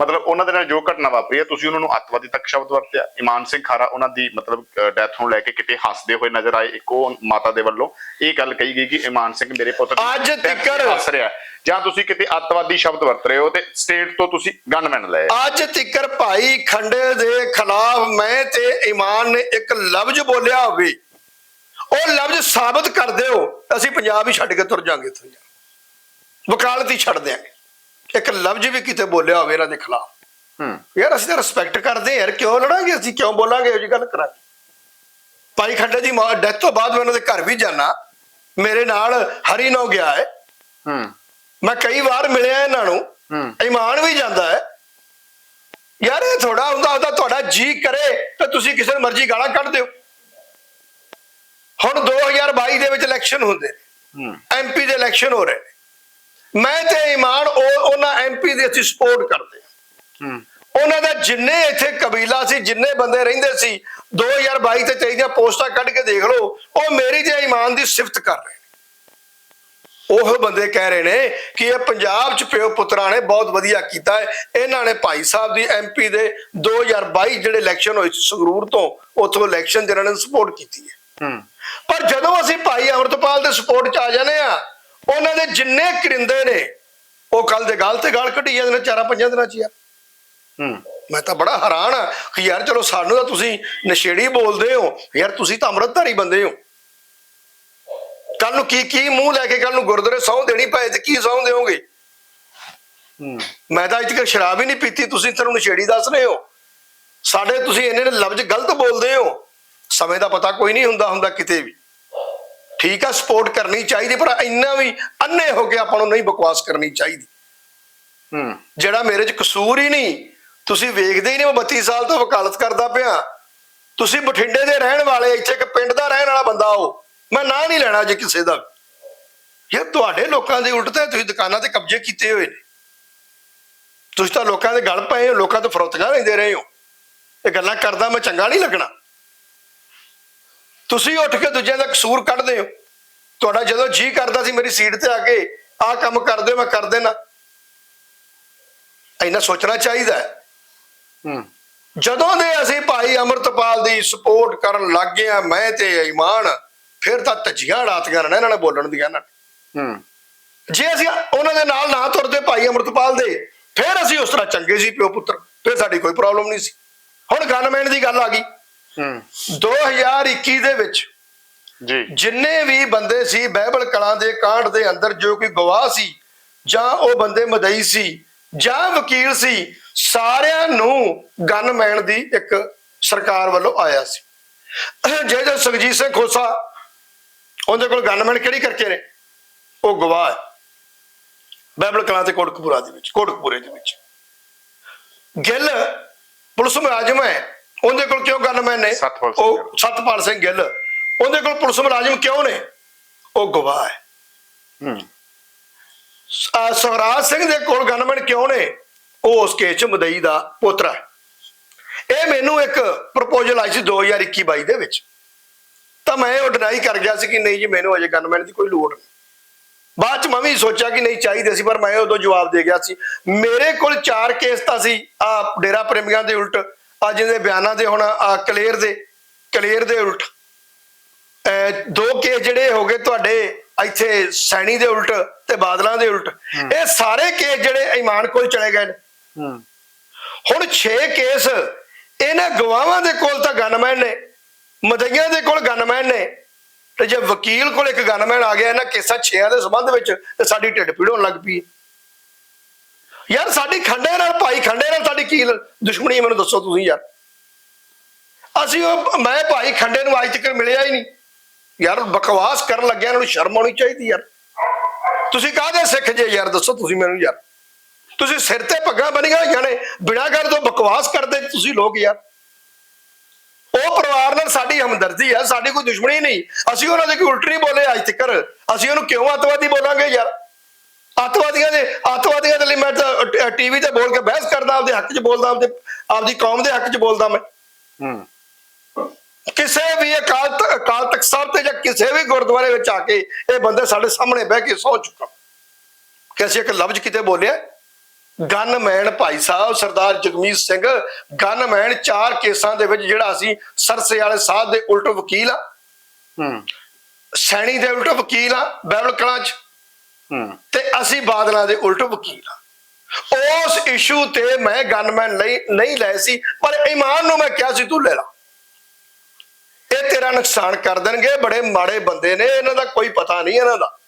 ਮਤਲਬ ਉਹਨਾਂ ਦੇ ਨਾਲ ਜੋ ਘਟਨਾ ਵਾਪਰੀ ਹੈ ਤੁਸੀਂ ਉਹਨਾਂ ਨੂੰ ਅੱਤਵਾਦੀ ਤੱਕ ਸ਼ਬਦ ਵਰਤਿਆ। ਇਮਾਨ ਸਿੰਘ ਖਾਰਾ ਉਹਨਾਂ ਦੀ ਮਤਲਬ ਡੈਥ ਨੂੰ ਲੈ ਕੇ ਕਿਤੇ ਹੱਸਦੇ ਹੋਏ ਨਜ਼ਰ ਆਏ। ਇੱਕੋ ਮਾਤਾ ਦੇ ਵੱਲੋਂ ਇਹ ਗੱਲ ਕਹੀ ਗਈ ਕਿ ਇਮਾਨ ਸਿੰਘ ਮੇਰੇ ਪੁੱਤ ਅੱਜ ਤੀਕਰ- ਹੱਸ ਰਿਹਾ। ਜਾਂ ਤੁਸੀਂ ਕਿਤੇ ਅੱਤਵਾਦੀ ਸ਼ਬਦ ਵਰਤ ਰਹੇ ਹੋ ਤੇ ਸਟੇਟ ਤੋਂ ਤੁਸੀਂ ਗਨਮੈਨ ਲਏ। ਅੱਜ ਤਿੱਕਰ ਭਾਈ ਖੰਡੇ ਦੇ ਖਿਲਾਫ ਮੈਂ ਤੇ ਇਮਾਨ ਨੇ ਇੱਕ ਲਫ਼ਜ਼ ਬੋਲਿਆ ਹੋਵੇ ਉਹ ਲਫ਼ਜ਼ ਸਾਬਤ ਕਰ ਦਿਓ ਅਸੀਂ ਪੰਜਾਬ ਹੀ ਛੱਡ ਕੇ ਤੁਰ ਜਾਾਂਗੇ ਇੱਥੋਂ ਵਕਾਲਤ ਹੀ ਛੱਡ ਦਿਆਂਗੇ। ਇੱਕ ਲਫ਼ਜ਼ ਵੀ ਕਿਤੇ ਬੋਲਿਆ ਹੋਵੇ ਇਹਨਾਂ ਦੇ ਖਿਲਾਫ। ਹੂੰ। ਯਾਰ ਅਸੀਂ ਤਾਂ ਰਿਸਪੈਕਟ ਕਰਦੇ ਹਾਂ ਯਾਰ ਕਿਉਂ ਲੜਾਂਗੇ ਅਸੀਂ? ਕਿਉਂ ਬੋਲਾਂਗੇ? ਇਹੋ ਜਿਹੀ ਗੱਲ ਕਰਾਂਗੇ। ਭਾਈ ਖੰਡੇ ਦੀ ਡੈਥ ਤੋਂ ਬਾਅਦ ਮੈਂ ਉਹਨਾਂ ਦੇ ਘਰ ਵੀ ਜਾਣਾ ਮੇਰੇ ਨਾਲ ਹਰੀ ਨੋ ਗਿਆ ਹੈ। ਹੂੰ। ਮੈਂ ਕਈ ਵਾਰ ਮਿਲਿਆ ਇਹਨਾਂ ਨੂੰ। ਹੂੰ। ਇਮਾਨ ਵੀ ਜਾਂਦਾ ਹੈ। ਯਾਰ ਇਹ ਥੋੜਾ ਹੁੰਦਾ ਹੁੰਦਾ ਤੁਹਾਡਾ ਜੀ ਕਰੇ ਤਾਂ ਤੁਸੀਂ ਕਿਸੇ ਨੂੰ ਮਰਜ਼ੀ ਗਾਲਾਂ ਕੱਢ ਦਿਓ। ਹੁਣ 2022 ਦੇ ਵਿੱਚ ਇਲੈਕਸ਼ਨ ਹੁੰਦੇ ਨੇ। ਹੂੰ। ਐਮਪੀ ਦੇ ਇਲੈਕਸ਼ਨ ਹੋ ਰਹੇ ਨੇ। ਮੈਂ ਤੇ ਇਮਾਨ ਉਹ ਉਹਨਾਂ ਐਮਪੀ ਦੇ ਅਸੀਂ ਸਪੋਰਟ ਕਰਦੇ ਹਾਂ। ਹੂੰ। ਉਹਨਾਂ ਦਾ ਜਿੰਨੇ ਇੱਥੇ ਕਬੀਲਾ ਸੀ ਜਿੰਨੇ ਬੰਦੇ ਰਹਿੰਦੇ ਸੀ 2022 ਤੇ 23 ਦੀਆਂ ਪੋਸਟਾਂ ਕੱਢ ਕੇ ਦੇਖ ਲਓ ਉਹ ਮੇਰੀ ਤੇ ਇਮਾਨ ਦੀ ਸਿਫਤ ਕਰ ਰਹੇ ਨੇ। ਉਹ ਬੰਦੇ ਕਹਿ ਰਹੇ ਨੇ ਕਿ ਇਹ ਪੰਜਾਬ ਚ ਪਿਓ ਪੁੱਤਰਾਂ ਨੇ ਬਹੁਤ ਵਧੀਆ ਕੀਤਾ ਹੈ। ਇਹਨਾਂ ਨੇ ਭਾਈ ਸਾਹਿਬ ਦੀ ਐਮਪੀ ਦੇ 2022 ਜਿਹੜੇ ਇਲੈਕਸ਼ਨ ਹੋਏ ਸੀ ਸੰਗਰੂਰ ਤੋਂ ਉੱਥੋਂ ਇਲੈਕਸ਼ਨ ਜਿਹਨਾਂ ਨੇ ਸਪੋਰਟ ਕੀਤੀ ਹੈ। ਹੂੰ। ਪਰ ਜਦੋਂ ਅਸੀਂ ਭਾਈ ਅਮਰਤਪਾਲ ਦੇ ਸਪੋਰਟ ਚ ਆ ਜਾਂਦੇ ਆ ਉਹਨਾਂ ਦੇ ਜਿੰਨੇ ਕਰਿੰਦੇ ਨੇ ਉਹ ਕੱਲ ਦੇ ਗੱਲ ਤੇ ਗੱਲ ਕੱਢੀ ਜਾਂਦੇ ਨੇ ਚਾਰਾਂ ਪੰਜਾਂ ਦਿਨਾਂ ਚ ਯਾਰ ਹੂੰ। ਮੈਂ ਤਾਂ ਬੜਾ ਹੈਰਾਨ ਆ ਕਿ ਯਾਰ ਚਲੋ ਸਾਨੂੰ ਤਾਂ ਤੁਸੀਂ ਨਸ਼ੇੜੀ ਬੋਲਦੇ ਹੋ ਯਾਰ ਤੁਸੀਂ ਤਾਂ ਅੰਮ੍ਰਿਤਧਾਰੀ ਬੰਦੇ ਹੋ। ਕੱਲ ਨੂੰ ਕੀ ਕੀ ਮੂੰਹ ਲੈ ਕੇ ਕੱਲ ਨੂੰ ਗੁਰਦੁਆਰੇ ਸਹੁੰ ਦੇਣੀ ਪਏ ਤੇ ਕੀ ਸਹੁੰ ਦਿਓਗੇ? ਹੂੰ। ਮੈਂ ਤਾਂ ਅੱਜ ਤੱਕ ਸ਼ਰਾਬ ਹੀ ਨਹੀਂ ਪੀਤੀ ਤੁਸੀਂ ਤੁਹਾਨੂੰ ਨਸ਼ੇੜੀ ਦੱਸ ਰਹੇ ਹੋ। ਸਾਡੇ ਤੁਸੀਂ ਇੰਨੇ ਲਫ਼ਜ਼ ਗਲਤ ਬੋਲਦੇ ਹੋ। ਸਮੇਂ ਦਾ ਪਤਾ ਕੋਈ ਨਹੀਂ ਹੁੰਦਾ ਹੁੰਦਾ ਕਿਤੇ ਵੀ। ਠੀਕ ਆ ਸਪੋਰਟ ਕਰਨੀ ਚਾਹੀਦੀ ਪਰ ਇੰਨਾ ਵੀ ਅੰਨੇ ਹੋ ਕੇ ਆਪਾਂ ਨੂੰ ਨਹੀਂ ਬਕਵਾਸ ਕਰਨੀ ਚਾਹੀਦੀ। ਹੂੰ। ਜਿਹੜਾ ਮੇਰੇ 'ਚ ਕਸੂਰ ਹੀ ਨਹੀਂ ਤੁਸੀਂ ਵੇਖਦੇ ਹੀ ਨਹੀਂ ਮੈਂ 32 ਸਾਲ ਤੋਂ ਵਕਾਲਤ ਕਰਦਾ ਪਿਆ। ਤੁਸੀਂ ਬਠਿੰਡੇ ਦੇ ਰਹਿਣ ਵਾਲੇ ਇੱਥੇ ਇੱਕ ਪਿੰਡ ਦਾ ਰਹਿਣ ਵਾਲਾ ਬੰਦਾ ਹੋ ਮੈਂ ਨਾਂ ਨਹੀਂ ਲੈਣਾ ਜੇ ਕਿਸੇ ਦਾ। ਯਾਰ ਤੁਹਾਡੇ ਲੋਕਾਂ ਦੇ ਉਲਟ ਤੇ ਤੁਸੀਂ ਦੁਕਾਨਾਂ ਤੇ ਕਬਜ਼ੇ ਕੀਤੇ ਹੋਏ ਨੇ। ਤੁਸੀਂ ਤਾਂ ਲੋਕਾਂ ਦੇ ਗਲ ਪਏ ਹੋ ਲੋਕਾਂ ਤੋਂ ਫਰੋਤੀਆਂ ਲੈਂਦੇ ਰਹੇ ਹੋ। ਇਹ ਗੱਲਾਂ ਕਰਦਾ ਮੈਂ ਚੰਗਾ ਨਹੀਂ ਲੱਗਣਾ। ਤੁਸੀਂ ਉੱਠ ਕੇ ਦੂਜਿਆਂ ਦਾ ਕਸੂਰ ਕੱਢਦੇ ਹੋ। ਤੁਹਾਡਾ ਜਦੋਂ ਜੀ ਕਰਦਾ ਸੀ ਮੇਰੀ ਸੀਟ ਤੇ ਆ ਕੇ ਆਹ ਕੰਮ ਕਰ ਦਿਓ ਮੈਂ ਕਰ ਦੇਣਾ ਇੰਨਾ ਸੋਚਣਾ ਚਾਹੀਦਾ ਹੈ। ਜਦੋਂ ਦੇ ਅਸੀਂ ਭਾਈ ਅਮਰਤਪਾਲ ਦੀ ਸਪੋਰਟ ਕਰਨ ਲੱਗ ਗਏ ਆ ਮੈਂ ਤੇ ਇਮਾਨ ਫਿਰ ਤਾਂ ਧੱਜੀਆਂ ਰਾਤੀਆਂ ਨੇ ਇਹਨਾਂ ਨੇ ਬੋਲਣ ਦੀਆਂ ਨਾ। ਹੂੰ। ਜੇ ਅਸੀਂ ਉਹਨਾਂ ਦੇ ਨਾਲ ਨਾ ਤੁਰਦੇ ਭਾਈ ਅਮਰਤਪਾਲ ਦੇ ਫਿਰ ਅਸੀਂ ਉਸ ਤਰ੍ਹਾਂ ਚੰਗੇ ਸੀ ਪਿਓ ਪੁੱਤਰ ਫਿਰ ਸਾਡੀ ਕੋਈ ਪ੍ਰੋਬਲਮ ਨਹੀਂ ਸੀ। ਹੁਣ ਗਨਮੈਨ ਦੀ ਗੱਲ ਆ ਗਈ। 2021 ਦੇ ਵਿੱਚ ਜੀ। ਜਿੰਨੇ ਵੀ ਬੰਦੇ ਸੀ ਬਾਈਬਲ ਕਲਾਂ ਦੇ ਕਾਂਡ ਦੇ ਅੰਦਰ ਜੋ ਕੋਈ ਗਵਾਹ ਸੀ ਜਾਂ ਉਹ ਬੰਦੇ ਮਦਈ ਸੀ ਜਾਂ ਵਕੀਲ ਸੀ ਸਾਰਿਆਂ ਨੂੰ ਗਨਮੈਨ ਦੀ ਇੱਕ ਸਰਕਾਰ ਵੱਲੋਂ ਆਇਆ ਸੀ। ਜੇ ਜੇ ਸੁਖਜੀਤ ਸਿੰਘ ਖੋਸਾ ਉਹਦੇ ਕੋਲ ਗਨਮੈਨ ਕਿਹੜੀ ਕਰਕੇ ਨੇ? ਉਹ ਗਵਾਹ ਹੈ। ਬਾਈਬਲ ਕਲਾਂ ਤੇ ਕੋਟਕਪੂਰਾ ਦੇ ਵਿੱਚ ਕੋਟਕਪੂਰੇ ਦੇ ਵਿੱਚ। ਗਿੱਲ ਪੁਲਿਸ ਮੁਲਾਜ਼ਮ ਹੈ। ਉਹਦੇ ਕੋਲ ਕਿਉਂ ਗਨਮੈਨ ਨੇ? ਉਹ। ਸਤਪਾਲ ਸਿੰਘ ਗਿੱਲ। ਉਹਦੇ ਕੋਲ ਪੁਲਿਸ ਮੁਲਾਜ਼ਮ ਕਿਉਂ ਨੇ? ਉਹ ਗਵਾਹ ਹੈ। ਹੂੰ। ਸਵਰਾਜ ਸਿੰਘ ਦੇ ਕੋਲ ਗਨਮੈਨ ਕਿਉਂ ਨੇ? ਉਹ ਉਸ ਕੇਸ ਚ ਮਦਈ ਦਾ ਪੋਤਰਾ ਹੈ। ਇਹ ਮੈਨੂੰ ਇੱਕ ਪ੍ਰਪੋਜ਼ਲ ਆਈ ਸੀ 2021-22 ਦੇ ਵਿੱਚ। ਤਾਂ ਮੈਂ ਉਹ ਡਿਨਾਈ ਕਰ ਗਿਆ ਸੀ ਕਿ ਨਹੀਂ ਜੀ ਮੈਨੂੰ ਅਜੇ ਗਨਮੈਨ ਦੀ ਕੋਈ ਲੋੜ ਨਹੀਂ। ਬਾਅਦ ਚ ਮੈਂ ਵੀ ਸੋਚਿਆ ਕਿ ਨਹੀਂ ਚਾਹੀਦੇ ਸੀ ਪਰ ਮੈਂ ਉਦੋਂ ਜਵਾਬ ਦੇ ਗਿਆ ਸੀ। ਮੇਰੇ ਕੋਲ ਚਾਰ ਕੇਸ ਤਾਂ ਸੀ ਆ ਡੇਰਾ ਪ੍ਰੇਮੀਆਂ ਦੇ ਉਲਟ। ਆ ਜਿਹਦੇ ਬਿਆਨਾਂ ਦੇ ਹੁਣ ਕਲੀਅਰ ਦੇ ਕਲੀਅਰ ਦੇ ਉਲਟ। ਦੋ ਕੇਸ ਜਿਹੜੇ ਹੋ ਗਏ ਤੁਹਾਡੇ ਇੱਥੇ ਸੈਣੀ ਦੇ ਉਲਟ ਤੇ ਬਾਦਲਾਂ ਦੇ ਉਲਟ। ਇਹ ਸਾਰੇ ਕੇਸ ਜਿਹੜੇ ਇਮਾਨ ਕੋਲ ਚਲੇ ਗਏ ਨੇ। ਹੁਣ 6 ਕੇਸ ਇਹਨਾਂ ਗਵਾਹਾਂ ਦੇ ਕੋਲ ਤਾਂ ਗਨਮੈਨ ਨੇ ਮਦਈਆਂ ਦੇ ਕੋਲ ਗਨਮੈਨ ਨੇ। ਤੇ ਜੇ ਵਕੀਲ ਕੋਲ ਇੱਕ ਗਨਮੈਨ ਆ ਗਿਆ ਇਹਨਾਂ ਕੇਸਾਂ 6 ਦੇ ਸੰਬੰਧ ਵਿੱਚ ਤੇ ਸਾਡੀ ਢਿੱਡ ਪੀੜ ਹੋਣ ਲੱਗ ਪਈ ਹੈ। ਯਾਰ ਸਾਡੀ ਖੰਡੇ ਨਾਲ ਭਾਈ ਖੰਡੇ ਨਾਲ ਸਾਡੀ ਕੀ ਦੁਸ਼ਮਣੀ ਮੈਨੂੰ ਦੱਸੋ ਤੁਸੀਂ ਯਾਰ। ਅਸੀਂ ਉਹ, ਮੈਂ ਭਾਈ ਖੰਡੇ ਨੂੰ ਅੱਜ ਤੱਕ ਮਿਲਿਆ ਹੀ ਨਹੀਂ। ਯਾਰ ਬਕਵਾਸ ਕਰਨ ਲੱਗਿਆ ਇਹਨਾਂ ਨੂੰ ਸ਼ਰਮ ਆਉਣੀ ਚਾਹੀਦੀ ਯਾਰ। ਤੁਸੀਂ ਕਾਹਦੇ ਸਿੱਖ ਜੇ ਯਾਰ, ਦੱਸੋ ਤੁਸੀਂ ਮੈਨੂੰ ਯਾਰ। ਤੁਸੀਂ ਸਿਰ ਤੇ ਪੱਗਾਂ ਬਣੀਆਂ ਹੋਈਆਂ ਨੇ, ਬਿਨਾਂ ਗੱਲ ਤੋਂ ਬਕਵਾਸ ਕਰਦੇ ਤੁਸੀਂ ਲੋਕ ਯਾਰ। ਉਹ ਪਰਿਵਾਰ ਨਾਲ ਸਾਡੀ ਹਮਦਰਦੀ ਆ, ਸਾਡੀ ਕੋਈ ਦੁਸ਼ਮਣੀ ਨਹੀਂ। ਅਸੀਂ ਉਹਨਾਂ ਦੇ ਕੋਈ ਉਲਟ ਨਹੀਂ ਬੋਲੇ ਅੱਜ ਤੱਕ। ਅਸੀਂ ਉਹਨੂੰ ਕਿਉਂ ਅੱਤਵਾਦੀ ਬੋਲਾਂਗੇ ਯਾਰ? ਅੱਤਵਾਦੀਆਂ ਦੇ ਅੱਤਵਾਦੀਆਂ ਦੇ ਲਈ ਮੈਂ ਤਾਂ ਟੀਵੀ ਤੇ ਬੋਲ ਕੇ ਬਹਿਸ ਕਰਦਾ ਆਪਦੇ ਹੱਕ 'ਚ ਬੋਲਦਾ ਆਪਦੇ ਆਪਦੀ ਕੌਮ ਦੇ ਹੱਕ 'ਚ ਬੋਲਦਾ ਮੈਂ। ਹੂੰ। ਕਿਸੇ ਵੀ ਅਕਾਲ ਅਕਾਲ ਤਖਤ ਸਾਹਿਬ ਤੇ ਜਾਂ ਕਿਸੇ ਵੀ ਗੁਰਦੁਆਰੇ ਵਿੱਚ ਆ ਕੇ ਇਹ ਬੰਦੇ ਸਾਡੇ ਸਾਹਮਣੇ ਬਹਿ ਕੇ ਸੌ ਚੁੱਕਾ ਕਿ ਅਸੀਂ ਇੱਕ ਲਫ਼ਜ਼ ਕਿਤੇ ਬੋਲਿਆ? ਗਨਮੈਨ ਭਾਈ ਸਾਹਿਬ ਸਰਦਾਰ ਜਗਮੀਤ ਸਿੰਘ ਗਨਮੈਨ ਚਾਰ ਕੇਸਾਂ ਦੇ ਵਿੱਚ ਜਿਹੜਾ ਅਸੀਂ ਸਰਸੇ ਵਾਲੇ ਸਾਹਿਬ ਦੇ ਉਲਟ ਵਕੀਲ ਆ। ਹੂੰ। ਸੈਣੀ ਦੇ ਉਲਟ ਵਕੀਲ ਆ ਬੈਬਲ ਕਲਾਂ ਚ। ਹੂੰ ਤੇ ਅਸੀਂ ਬਾਦਲਾਂ ਦੇ ਉਲਟ ਵਕੀਲ ਆ। ਉਸ ਇਸ਼ੂ ਤੇ ਮੈਂ ਗਨਮੈਨ ਨਹੀਂ ਲਏ ਸੀ ਪਰ ਇਮਾਨ ਨੂੰ ਮੈਂ ਕਿਹਾ ਸੀ ਤੂੰ ਲੈ ਲਾ। ਇਹ ਤੇਰਾ ਨੁਕਸਾਨ ਕਰ ਦੇਣਗੇ ਬੜੇ ਮਾੜੇ ਬੰਦੇ ਨੇ ਇਹਨਾਂ ਦਾ ਕੋਈ ਪਤਾ ਨਹੀਂ ਇਹਨਾਂ ਦਾ।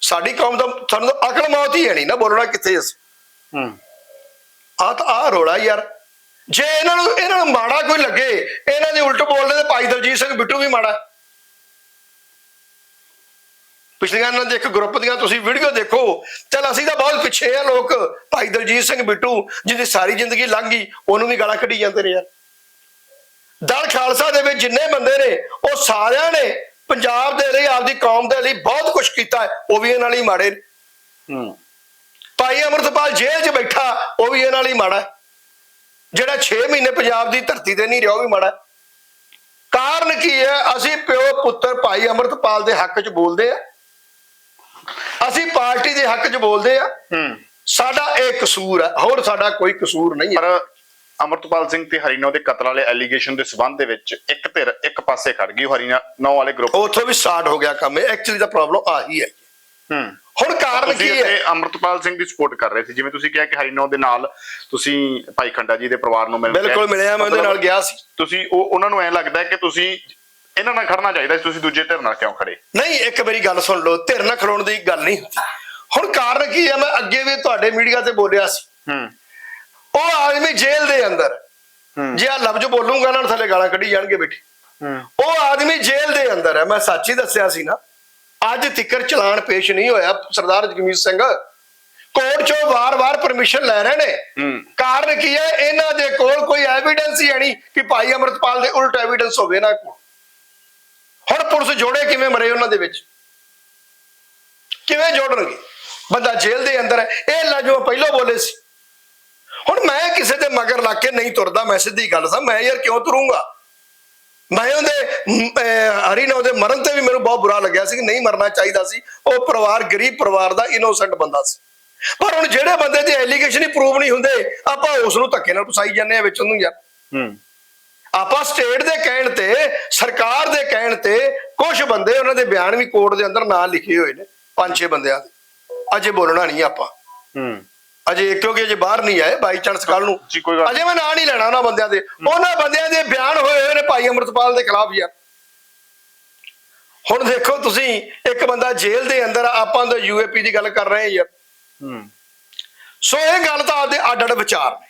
ਸਾਡੀ ਕੌਮ ਦਾ ਸਾਨੂੰ ਤਾਂ ਅਕਲ ਮੌਤ ਹੀ ਹੈ ਨਹੀਂ ਨਾ ਬੋਲਣਾ ਕਿੱਥੇ ਅਸੀਂ ਹੂੰ। ਆ ਤਾਂ ਆ ਰੋਲਾ ਯਾਰ। ਜੇ ਇਹਨਾਂ ਨੂੰ ਇਹਨਾਂ ਨੂੰ ਮਾੜਾ ਕੋਈ ਲੱਗੇ ਇਹਨਾਂ ਦੇ ਉਲਟ ਬੋਲਦੇ ਤੇ ਭਾਈ ਦਲਜੀਤ ਸਿੰਘ ਬਿੱਟੂ ਵੀ ਮਾੜਾ। ਪਿਛਲੀਆਂ ਇਹਨਾਂ ਦੇ ਇੱਕ ਗਰੁੱਪ ਦੀਆਂ ਤੁਸੀਂ ਵੀਡੀਓ ਦੇਖੋ ਚਲ ਅਸੀਂ ਤਾਂ ਬਹੁਤ ਪਿੱਛੇ ਆ ਲੋਕ ਭਾਈ ਦਲਜੀਤ ਸਿੰਘ ਬਿੱਟੂ ਜਿਹਦੀ ਸਾਰੀ ਜ਼ਿੰਦਗੀ ਲੰਘ ਗਈ ਉਹਨੂੰ ਵੀ ਗਾਲਾਂ ਕੱਢੀ ਜਾਂਦੇ ਨੇ ਯਾਰ। ਦਲ ਖਾਲਸਾ ਦੇ ਵਿੱਚ ਜਿੰਨੇ ਬੰਦੇ ਨੇ ਉਹ ਸਾਰਿਆਂ ਨੇ ਪੰਜਾਬ ਦੇ ਲਈ ਆਪਦੀ ਕੌਮ ਦੇ ਲਈ ਬਹੁਤ ਕੁਝ ਕੀਤਾ ਉਹ ਵੀ ਇਹਨਾਂ ਲਈ ਮਾੜੇ ਹੂੰ। ਭਾਈ ਅਮਰਤਪਾਲ ਜੇਲ੍ਹ 'ਚ ਬੈਠਾ ਉਹ ਵੀ ਇਹਨਾਂ ਲਈ ਮਾੜਾ। ਜਿਹੜਾ 6 ਮਹੀਨੇ ਪੰਜਾਬ ਦੀ ਧਰਤੀ ਤੇ ਨਹੀਂ ਰਿਹਾ ਉਹ ਵੀ ਮਾੜਾ। ਕਾਰਨ ਕੀ ਹੈ? ਅਸੀਂ ਪਿਓ ਪੁੱਤਰ ਭਾਈ ਅਮਰਤਪਾਲ ਦੇ ਹੱਕ 'ਚ ਬੋਲਦੇ ਆ। ਅਸੀਂ ਪਾਰਟੀ ਦੇ ਹੱਕ 'ਚ ਬੋਲਦੇ ਆ। ਹੂੰ। ਸਾਡਾ ਇਹ ਕਸੂਰ ਹੈ ਹੋਰ ਸਾਡਾ ਕੋਈ ਕਸੂਰ ਨਹੀਂ ਹੈ ਪਰ ਅਮਰਤਪਾਲ ਸਿੰਘ ਤੇ ਹਰੀਨੋ ਦੇ ਕਤਲ ਵਾਲੇ ਐਲੀਗੇਸ਼ਨ ਦੇ ਸਬੰਧ ਦੇ ਵਿੱਚ ਇੱਕ ਧਿਰ ਇੱਕ ਪਾਸੇ ਖੜ ਗਈ ਹਰੀਨੋ ਵਾਲੇ ਗਰੁੱਪ ਉੱਥੋਂ ਵੀ ਸਟਾਰਟ ਹੋ ਗਿਆ ਕੰਮ। ਐਕਚੁਅਲੀ ਦਾ ਪ੍ਰੋਬਲਮ ਆਹੀ ਹੈ। ਹੂੰ। ਹੁਣ ਕਾਰਨ ਕੀ ਹੈ? ਅਮਰਤਪਾਲ ਸਿੰਘ ਦੀ ਸਪੋਰਟ ਕਰ ਰਹੇ ਸੀ। ਜਿਵੇਂ ਤੁਸੀਂ ਕਿਹਾ ਕਿ ਹਰੀਨੋ ਦੇ ਨਾਲ ਤੁਸੀਂ ਭਾਈ ਖੰਡਾ ਜੀ ਦੇ ਪਰਿਵਾਰ ਨੂੰ ਮਿਲ ਬਿਲਕੁਲ ਮਿਲਿਆ ਮੈਂ ਉਹਦੇ ਨਾਲ ਗਿਆ ਸੀ। ਤੁਸੀਂ ਉਹ ਉਹਨਾਂ ਨੂੰ ਐ ਲੱਗਦਾ ਹੈ ਕਿ ਤੁਸੀਂ ਇਹਨਾਂ ਨਾਲ ਖੜਨਾ ਚਾਹੀਦਾ ਸੀ ਤੁਸੀਂ ਦੂਜੇ ਧਿਰ ਨਾਲ ਕਿਉਂ ਖੜੇ? ਨਹੀਂ ਇੱਕ ਮੇਰੀ ਗੱਲ ਸੁਣ ਲਓ ਧਿਰ ਨਾਲ ਖੜੋਣ ਦੀ ਗੱਲ ਨਹੀਂ ਹੁੰਦੀ। ਹੁਣ ਕਾਰਨ ਕੀ ਹੈ ਮੈਂ ਅੱਗੇ ਵੀ ਤੁਹਾਡੇ ਮੀਡੀਆ ਤੇ ਬੋਲਿਆ ਸੀ। ਹੂੰ। ਉਹ ਆਦਮੀ ਜੇਲ੍ਹ ਦੇ ਅੰਦਰ ਹੂੰ। ਜੇ ਆ ਲਫ਼ਜ਼ ਬੋਲੂੰਗਾ ਨਾ ਥੱਲੇ ਗਾਲਾਂ ਕੱਢੀ ਜਾਣਗੇ ਬੇਟੀ ਹੂੰ। ਉਹ ਆਦਮੀ ਜੇਲ੍ਹ ਦੇ ਅੰਦਰ ਹੈ ਮੈਂ ਸੱਚ ਹੀ ਦੱਸਿਆ ਸੀ ਨਾ ਅੱਜ ਤਿੱਕਰ ਚਲਾਨ ਪੇਸ਼ ਨਹੀਂ ਹੋਇਆ ਸਰਦਾਰ ਜਗਮੀਤ ਸਿੰਘ। ਕੋਰਟ ਚੋਂ ਵਾਰ-ਵਾਰ ਪਰਮਿਸ਼ਨ ਲੈ ਰਹੇ ਨੇ। ਕਾਰਨ ਕੀ ਹੈ ਇਹਨਾਂ ਦੇ ਕੋਲ ਕੋਈ ਐਵੀਡੈਂਸ ਹੀ ਹੈ ਨਹੀਂ ਕਿ ਭਾਈ ਅਮਰਤਪਾਲ ਦੇ ਉਲਟ ਐਵੀਡੈਂਸ ਹੋਵੇ ਨਾ। ਕੋਲ ਹੁਣ ਪੁਲਿਸ ਜੋੜੇ ਕਿਵੇਂ ਮਰੇ ਉਹਨਾਂ ਦੇ ਵਿੱਚ? ਕਿਵੇਂ ਜੋੜਨਗੇ? ਬੰਦਾ ਜੇਲ੍ਹ ਦੇ ਅੰਦਰ ਹੈ, ਇਹ ਲਾ ਜੋ ਪਹਿਲਾਂ ਬੋਲੇ ਸੀ। ਹੁਣ ਮੈਂ ਕਿਸੇ ਦੇ ਮਗਰ ਲੱਗ ਕੇ ਨਹੀਂ ਤੁਰਦਾ, ਮੈਂ ਸਿੱਧੀ ਗੱਲ ਸਾਂ ਮੈਂ ਯਾਰ ਕਿਉਂ ਤੁਰੂੰਗਾ? ਮੈਂ ਉਹਦੇ ਹਰੀ ਨੇ ਉਹਦੇ ਮਰਨ ਤੇ ਵੀ ਮੈਨੂੰ ਬਹੁਤ ਬੁਰਾ ਲੱਗਿਆ ਸੀ ਕਿ ਨਹੀਂ ਮਰਨਾ ਚਾਹੀਦਾ ਸੀ। ਉਹ ਪਰਿਵਾਰ, ਗਰੀਬ ਪਰਿਵਾਰ ਦਾ ਇਨੋਸੈਂਟ ਬੰਦਾ ਸੀ। ਪਰ ਹੁਣ ਜਿਹੜੇ ਬੰਦੇ ਦੇ ਐਲੀਗੇਸ਼ਨ ਹੀ ਪ੍ਰੂਵ ਨਹੀਂ ਹੁੰਦੇ, ਆਪਾਂ ਉਸ ਨੂੰ ਧੱਕੇ ਨਾਲ ਫਸਾਈ ਜਾਂਦੇ ਆ ਵਿੱਚ ਉਹਨੂੰ ਯਾਰ। ਹੂੰ। ਆਪਾਂ ਸਟੇਟ ਦੇ ਕਹਿਣ ਤੇ ਸਰਕਾਰ ਦੇ ਕਹਿਣ ਤੇ ਕੁਝ ਬੰਦੇ ਉਹਨਾਂ ਦੇ ਬਿਆਨ ਵੀ ਕੋਰਟ ਦੇ ਅੰਦਰ ਨਾਂ ਲਿਖੇ ਹੋਏ ਨੇ ਪੰਜ ਛੇ ਬੰਦਿਆਂ ਦੇ। ਅਜੇ ਬੋਲਣਾ ਨਹੀਂ ਆਪਾਂ। ਹੂੰ। ਅਜੇ ਕਿਉਂਕਿ ਅਜੇ ਬਾਹਰ ਨਹੀਂ ਆਏ ਬਾਈ ਚਾਂਸ ਕੱਲ ਨੂੰ। ਜੀ, ਕੋਈ ਗੱਲ ਅਜੇ ਮੈਂ ਨਾਂ ਨਹੀਂ ਲੈਣਾ ਉਹਨਾਂ ਬੰਦਿਆਂ ਦੇ। ਉਹਨਾਂ ਬੰਦਿਆਂ ਦੇ ਬਿਆਨ ਹੋਏ ਹੋਏ ਨੇ ਭਾਈ ਅਮਰਤਪਾਲ ਦੇ ਖਿਲਾਫ ਯਾਰ ਹੁਣ ਦੇਖੋ ਤੁਸੀਂ ਇੱਕ ਬੰਦਾ ਜੇਲ੍ਹ ਦੇ ਅੰਦਰ ਆਪਾਂ ਤਾਂ ਯੂਏਪੀ ਦੀ ਗੱਲ ਕਰ ਰਹੇ ਹਾਂ ਯਾਰ। ਹੂੰ। ਸੋ ਇਹ ਗੱਲ ਤਾਂ ਆਪਦੇ ਅੱਡ ਅੱਡ ਵਿਚਾਰ ਨੇ।